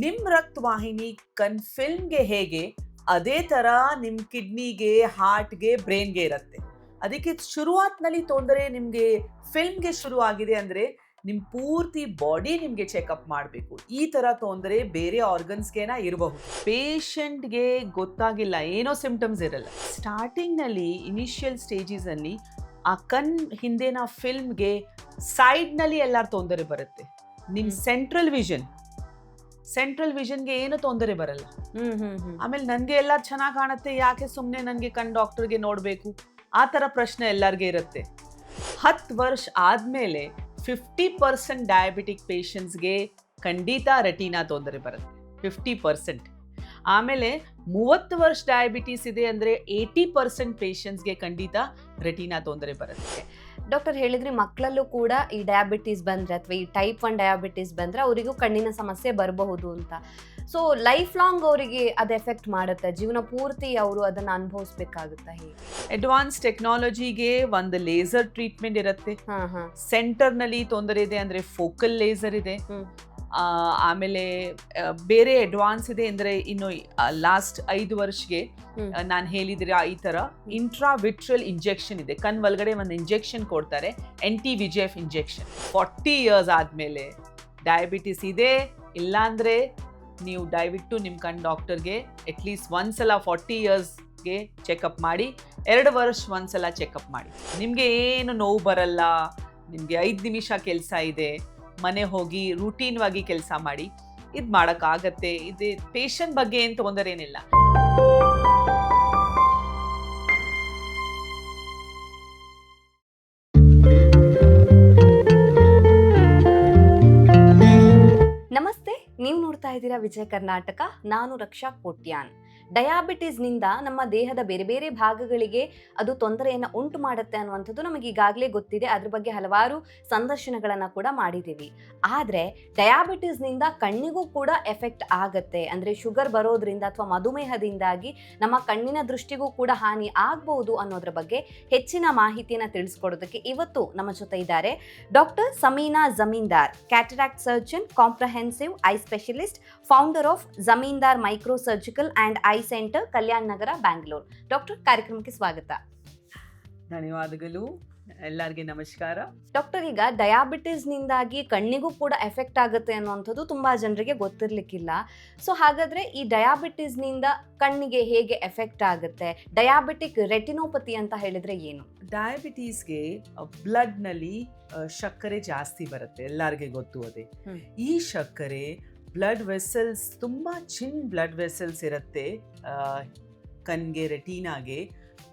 ನಿಮ್ಮ ರಕ್ತವಾಹಿನಿ ಕಣ್ ಫಿಲ್ಮ್ಗೆ ಹೇಗೆ ಅದೇ ಥರ ನಿಮ್ಮ ಕಿಡ್ನಿಗೆ ಹಾರ್ಟ್ಗೆ ಬ್ರೈನ್ಗೆ ಇರುತ್ತೆ. ಅದಕ್ಕೆ ಶುರುವಾತ್ನಲ್ಲಿ ತೊಂದರೆ ನಿಮಗೆ ಫಿಲ್ಮ್ಗೆ ಶುರು ಆಗಿದೆ ಅಂದರೆ ನಿಮ್ಮ ಪೂರ್ತಿ ಬಾಡಿ ನಿಮಗೆ ಚೆಕಪ್ ಮಾಡಬೇಕು. ಈ ಥರ ತೊಂದರೆ ಬೇರೆ ಆರ್ಗನ್ಸ್ಗೇನ ಇರಬಹುದು. ಪೇಷಂಟ್ಗೆ ಗೊತ್ತಾಗಿಲ್ಲ ಏನೋ ಸಿಂಪ್ಟಮ್ಸ್ ಇರಲ್ಲ. ಸ್ಟಾರ್ಟಿಂಗ್ನಲ್ಲಿ ಇನಿಷಿಯಲ್ ಸ್ಟೇಜಸಲ್ಲಿ ಆ ಕಣ್ ಹಿಂದಿನ ಫಿಲ್ಮ್ಗೆ ಸೈಡ್ನಲ್ಲಿ ಎಲ್ಲರ ತೊಂದರೆ ಬರುತ್ತೆ. ನಿಮ್ಮ ಸೆಂಟ್ರಲ್ ವಿಷನ್ ಸೆಂಟ್ರಲ್ ವಿಷನ್ಗೆ ಏನು ತೊಂದರೆ ಬರಲ್ಲ. ಹ್ಮ್ ಹ್ಮ್ ಹ್ಮ್. ಆಮೇಲೆ ನನಗೆ ಎಲ್ಲ ಚೆನ್ನಾಗಿ ಕಾಣುತ್ತೆ ಯಾಕೆ ಸುಮ್ಮನೆ ನನಗೆ ಕಣ್ ಡಾಕ್ಟರ್ಗೆ ನೋಡಬೇಕು? ಆ ಥರ ಪ್ರಶ್ನೆ ಎಲ್ಲರಿಗೆ ಇರುತ್ತೆ. ಹತ್ತು ವರ್ಷ ಆದಮೇಲೆ ಫಿಫ್ಟಿ ಪರ್ಸೆಂಟ್ ಡಯಾಬಿಟಿಕ್ ಪೇಷಂಟ್ಸ್ಗೆ ಖಂಡಿತ ರೆಟೀನಾ ತೊಂದರೆ ಬರುತ್ತೆ. ಫಿಫ್ಟಿ ಪರ್ಸೆಂಟ್ ಆಮೇಲೆ ಮೂವತ್ತು ವರ್ಷ ಡಯಾಬಿಟೀಸ್ ಇದೆ ಅಂದರೆ ಏಯ್ಟಿ ಪರ್ಸೆಂಟ್ ಪೇಷಂಟ್ಸ್ಗೆ ಖಂಡಿತ ರೆಟಿನಾ ತೊಂದರೆ ಬರುತ್ತೆ. ಡಾಕ್ಟರ್ ಹೇಳಿದ್ರೆ ಮಕ್ಕಳಲ್ಲೂ ಕೂಡ ಈ ಡಯಾಬಿಟೀಸ್ ಬಂದರೆ ಅಥವಾ ಈ ಟೈಪ್ ಒನ್ ಡಯಾಬಿಟೀಸ್ ಬಂದರೆ ಅವರಿಗೂ ಕಣ್ಣಿನ ಸಮಸ್ಯೆ ಬರಬಹುದು ಅಂತ. ಸೊ ಲೈಫ್ ಲಾಂಗ್ ಅವರಿಗೆ ಅದು ಎಫೆಕ್ಟ್ ಮಾಡುತ್ತೆ. ಜೀವನ ಪೂರ್ತಿ ಅವರು ಅದನ್ನು ಅನುಭವಿಸ್ಬೇಕಾಗುತ್ತೆ ಹೇಗೆ. ಅಡ್ವಾನ್ಸ್ ಟೆಕ್ನಾಲಜಿಗೆ ಒಂದು ಲೇಸರ್ ಟ್ರೀಟ್ಮೆಂಟ್ ಇರುತ್ತೆ. ಹಾಂ ಹಾಂ. ಸೆಂಟರ್ನಲ್ಲಿ ತೊಂದರೆ ಇದೆ ಅಂದರೆ ಫೋಕಲ್ ಲೇಸರ್ ಇದೆ. ಆಮೇಲೆ ಬೇರೆ ಅಡ್ವಾನ್ಸ್ ಇದೆ ಅಂದರೆ ಇನ್ನು ಲಾಸ್ಟ್ ಐದು ವರ್ಷಗೆ. ನಾನು ಹೇಳಿದ್ರೆ ಈ ಥರ ಇಂಟ್ರಾವಿಟ್ರಲ್ ಇಂಜೆಕ್ಷನ್ ಇದೆ. ಕಣ್ ಒಳಗಡೆ ಒಂದು ಇಂಜೆಕ್ಷನ್ ಕೊಡ್ತಾರೆ anti V G F injection forty years ಆದಮೇಲೆ ಡಯಾಬಿಟಿಸ್ ಇದೆ. ಇಲ್ಲಾಂದರೆ ನೀವು ದಯವಿಟ್ಟು ನಿಮ್ಮ ಕಣ್ ಡಾಕ್ಟರ್ಗೆ ಅಟ್ಲೀಸ್ಟ್ ಒಂದ್ಸಲ ಫಾರ್ಟಿ ಇಯರ್ಸ್ಗೆ ಚೆಕಪ್ ಮಾಡಿ ಎರಡು ವರ್ಷ ಒಂದ್ಸಲ ಚೆಕಪ್ ಮಾಡಿ. ನಿಮಗೆ ಏನು ನೋವು ಬರಲ್ಲ ನಿಮಗೆ ಐದು ನಿಮಿಷ ಕೆಲಸ ಇದೆ ಮನೆ ಹೋಗಿ ರೂಟೀನ್ವಾಗಿ ಕೆಲಸ ಮಾಡಿ, ಇದು ಮಾಡೋಕ್ಕಾಗತ್ತೆ, ಇದು ಪೇಷಂಟ್ ಬಗ್ಗೆ ಏನು ಏನಿಲ್ಲ ನಮಸ್ತೆ, ನೀವು ನೋಡ್ತಾ ಇದ್ದೀರಾ ವಿಜಯ ಕರ್ನಾಟಕ, ನಾನು ರಕ್ಷಾ ಕೋಟ್ಯಾನ್. ಡಯಾಬಿಟೀಸ್ನಿಂದ ನಮ್ಮ ದೇಹದ ಬೇರೆ ಬೇರೆ ಭಾಗಗಳಿಗೆ ಅದು ತೊಂದರೆಯನ್ನು ಉಂಟು ಮಾಡುತ್ತೆ ಅನ್ನುವಂಥದ್ದು ನಮಗೆ ಈಗಾಗಲೇ ಗೊತ್ತಿದೆ. ಅದ್ರ ಬಗ್ಗೆ ಹಲವಾರು ಸಂದರ್ಶನಗಳನ್ನು ಕೂಡ ಮಾಡಿದ್ದೀವಿ. ಆದರೆ ಡಯಾಬಿಟೀಸ್ನಿಂದ ಕಣ್ಣಿಗೂ ಕೂಡ ಎಫೆಕ್ಟ್ ಆಗುತ್ತೆ. ಅಂದರೆ ಶುಗರ್ ಬರೋದ್ರಿಂದ ಅಥವಾ ಮಧುಮೇಹದಿಂದಾಗಿ ನಮ್ಮ ಕಣ್ಣಿನ ದೃಷ್ಟಿಗೂ ಕೂಡ ಹಾನಿ ಆಗಬಹುದು ಅನ್ನೋದ್ರ ಬಗ್ಗೆ ಹೆಚ್ಚಿನ ಮಾಹಿತಿಯನ್ನು ತಿಳಿಸ್ಕೊಡೋದಕ್ಕೆ ಇವತ್ತು ನಮ್ಮ ಜೊತೆ ಇದ್ದಾರೆ doctor Sameena Zamindar, cataract surgeon, comprehensive eye specialist founder of Zamindar micro surgical and eye centre Kalyan Nagar Bangalore doctor ಕಾರ್ಯಕ್ರಮಕ್ಕೆ ಸ್ವಾಗತ. ಧನ್ಯವಾದಗಳು. ಎಲ್ಲರಿಗೆ ನಮಸ್ಕಾರ. ಡಾಕ್ಟರ್ ಈಗ ಡಯಾಬಿಟೀಸ್ನಿಂದಾಗಿ ಕಣ್ಣಿಗೂ ಕೂಡ ಎಫೆಕ್ಟ್ ಆಗುತ್ತೆ ಅನ್ನುವಂಥದ್ದು ತುಂಬ ಜನರಿಗೆ ಗೊತ್ತಿರಲಿಕ್ಕಿಲ್ಲ. ಸೊ ಹಾಗಾದರೆ ಈ ಡಯಾಬಿಟಿಸ್ನಿಂದ ಕಣ್ಣಿಗೆ ಹೇಗೆ ಎಫೆಕ್ಟ್ ಆಗುತ್ತೆ? ಡಯಾಬಿಟಿಕ್ ರೆಟಿನೋಪತಿ ಅಂತ ಹೇಳಿದ್ರೆ ಏನು? ಡಯಾಬಿಟೀಸ್ಗೆ ಬ್ಲಡ್ನಲ್ಲಿ ಸಕ್ಕರೆ ಜಾಸ್ತಿ ಬರುತ್ತೆ. ಎಲ್ಲರಿಗೆ ಗೊತ್ತು ಅದೇ. ಈ ಸಕ್ಕರೆ ಬ್ಲಡ್ ವೆಸಲ್ಸ್ ತುಂಬ ಚಿನ್ ಬ್ಲಡ್ ವೆಸಲ್ಸ್ ಇರುತ್ತೆ ಕಣ್ಗೆ ರೆಟೀನಾಗೆ.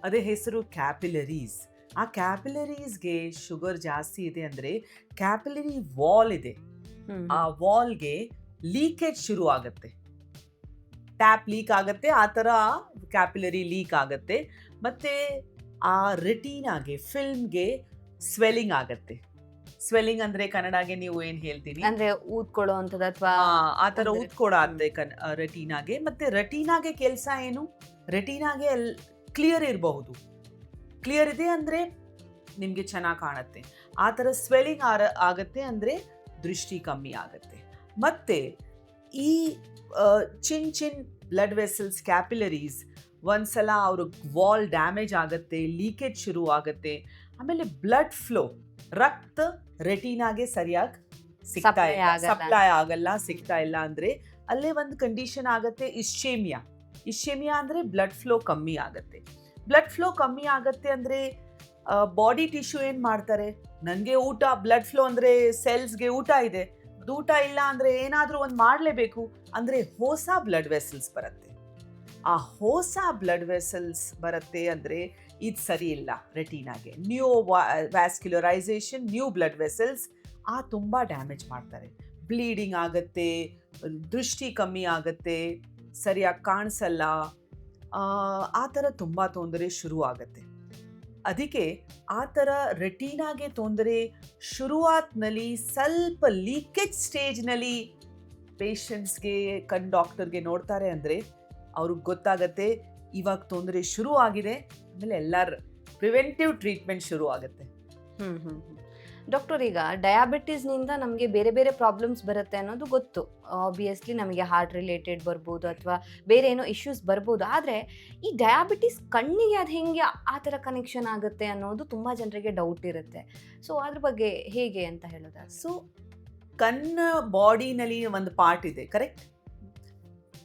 ಅದೇ ಹೆಸರು ಕ್ಯಾಪಿಲರೀಸ್ ಆ ಕ್ಯಾಪಿಲರೀಸ್ಗೆ ಶುಗರ್ ಜಾಸ್ತಿ ಇದೆ ಅಂದರೆ ಕ್ಯಾಪಿಲರಿ ವಾಲ್ ಇದೆ. ಆ ವಾಲ್ಗೆ ಲೀಕೇಜ್ ಶುರು ಆಗುತ್ತೆ. ಟ್ಯಾಪ್ ಲೀಕ್ ಆಗುತ್ತೆ ಆ ಥರ ಕ್ಯಾಪಿಲರಿ ಲೀಕ್ ಆಗುತ್ತೆ. ಮತ್ತು ಆ ರೆಟೀನಾಗೆ ಫಿಲ್ಮ್ಗೆ ಸ್ವೆಲ್ಲಿಂಗ್ ಆಗುತ್ತೆ. ಸ್ವೆಲ್ಲಿಂಗ್ ಅಂದ್ರೆ ಕನ್ನಡಗೆ ನೀವು ಏನು ಹೇಳ್ತೀನಿ ಅಂದ್ರೆ ಊದ್ಕೊಳ್ಳೋ ಅಂತದ ಅಥವಾ ಆ, ತರ ಅಂದ್ರೆ- ಕನ್ ರೆಟೀನಾಗೆ. ಮತ್ತೆ ರೆಟೀನಾಗೆ ಕೆಲಸ ಏನು? ರೆಟೀನಾಗೆ ಕ್ಲಿಯರ್ ಇರಬಹುದು. ಕ್ಲಿಯರ್ ಇದೆ ಅಂದ್ರೆ ನಿಮಗೆ ಚೆನ್ನಾಗಿ ಕಾಣುತ್ತೆ. ಆ ಥರ ಸ್ವೆಲ್ಲಿಂಗ್ ಆರ ಆಗುತ್ತೆ ಅಂದರೆ ದೃಷ್ಟಿ ಕಮ್ಮಿ ಆಗುತ್ತೆ. ಮತ್ತು ಈ ಚಿನ್ ಚಿನ್ ಬ್ಲಡ್ ವೆಸಲ್ಸ್ ಕ್ಯಾಪಿಲರೀಸ್ ಒಂದ್ಸಲ ಅವ್ರ ವಾಲ್ ಡ್ಯಾಮೇಜ್ ಆಗುತ್ತೆ ಲೀಕೇಜ್ ಶುರು ಆಗುತ್ತೆ ಆಮೇಲೆ ಬ್ಲಡ್ ಫ್ಲೋ ರಕ್ತ ರೆಟೀನಾಗೆ ಸರಿಯಾಗಿ ಸಿಗ್ತಾ ಇಲ್ಲ. ಆಗಲ್ಲ. ಸಪ್ಲೈ ಆಗಲ್ಲ ಸಿಗ್ತಾ ಇಲ್ಲ ಅಂದ್ರೆ ಅಲ್ಲೇ ಒಂದು ಕಂಡೀಷನ್ ಆಗುತ್ತೆ ಇಶ್ಚೇಮಿಯಾ ಇಶ್ಚೇಮಿಯಾ ಅಂದ್ರೆ ಬ್ಲಡ್ ಫ್ಲೋ ಕಮ್ಮಿ ಆಗುತ್ತೆ. ಬ್ಲಡ್ ಫ್ಲೋ ಕಮ್ಮಿ ಆಗುತ್ತೆ ಅಂದ್ರೆ ಬಾಡಿ ಟಿಶ್ಯೂ ಏನು ಮಾಡ್ತಾರೆ? ನನಗೆ ಊಟ ಬ್ಲಡ್ ಫ್ಲೋ ಅಂದ್ರೆ ಸೆಲ್ಸ್ಗೆ ಊಟ ಇದೆ. ಊಟ ಇಲ್ಲ ಅಂದ್ರೆ ಏನಾದರೂ ಒಂದು ಮಾಡಲೇಬೇಕು ಅಂದ್ರೆ ಹೊಸ ಬ್ಲಡ್ ವೆಸಲ್ಸ್ ಬರುತ್ತೆ. ಆ ಹೊಸ ಬ್ಲಡ್ ವೆಸಲ್ಸ್ ಬರುತ್ತೆ ಅಂದರೆ ಇದು ಸರಿ ಇಲ್ಲ ರೆಟೀನಾಗೆ. ನ್ಯೂ ವ್ಯಾಸ್ಕ್ಯುಲರೈಸೇಷನ್ ನ್ಯೂ ಬ್ಲಡ್ ವೆಸಲ್ಸ್ ಆ ತುಂಬ ಡ್ಯಾಮೇಜ್ ಮಾಡ್ತಾರೆ. ಬ್ಲೀಡಿಂಗ್ ಆಗುತ್ತೆ ದೃಷ್ಟಿ ಕಮ್ಮಿ ಆಗುತ್ತೆ ಸರಿಯಾಗಿ ಕಾಣಿಸಲ್ಲ ಆ, ಥರ ತುಂಬ ತೊಂದರೆ ಶುರು ಆಗುತ್ತೆ ಅದಕ್ಕೆ ಆ ಥರ ರೆಟೀನಾಗೆ ತೊಂದರೆ ಶುರುವಾತ್ನಲ್ಲಿ ಸ್ವಲ್ಪ ಲೀಕೇಜ್ ಸ್ಟೇಜ್ನಲ್ಲಿ ಪೇಷಂಟ್ಸ್ಗೆ ಕಣ್ ಡಾಕ್ಟರ್ಗೆ ನೋಡ್ತಾರೆ ಅಂದರೆ ಅವ್ರಿಗೆ ಗೊತ್ತಾಗತ್ತೆ ಇವಾಗ ತೊಂದರೆ ಶುರು ಆಗಿದೆ ಆಮೇಲೆ ಎಲ್ಲರ ಪ್ರಿವೆಂಟಿವ್ ಟ್ರೀಟ್ಮೆಂಟ್ ಶುರು ಆಗುತ್ತೆ. ಹ್ಞೂ. ಡಾಕ್ಟರ್ ಈಗ ಡಯಾಬಿಟೀಸ್ನಿಂದ ನಮಗೆ ಬೇರೆ ಬೇರೆ ಪ್ರಾಬ್ಲಮ್ಸ್ ಬರುತ್ತೆ ಅನ್ನೋದು ಗೊತ್ತು. ಆಬ್ವಿಯಸ್ಲಿ ನಮಗೆ ಹಾರ್ಟ್ ರಿಲೇಟೆಡ್ ಬರ್ಬೋದು ಅಥವಾ ಬೇರೆ ಏನೋ ಇಶ್ಯೂಸ್ ಬರ್ಬೋದು. ಆದರೆ ಈ ಡಯಾಬಿಟಿಸ್ ಕಣ್ಣಿಗೆ ಅದು ಹೆಂಗೆ ಆ ಥರ ಕನೆಕ್ಷನ್ ಆಗುತ್ತೆ ಅನ್ನೋದು ತುಂಬ ಜನರಿಗೆ ಡೌಟ್ ಇರುತ್ತೆ. ಸೊ ಅದ್ರ ಬಗ್ಗೆ ಹೇಗೆ ಅಂತ ಹೇಳೋದು? ಸೊ ಕಣ್ಣ ಬಾಡಿನಲ್ಲಿ ಒಂದು ಪಾರ್ಟ್ ಇದೆ ಕರೆಕ್ಟ್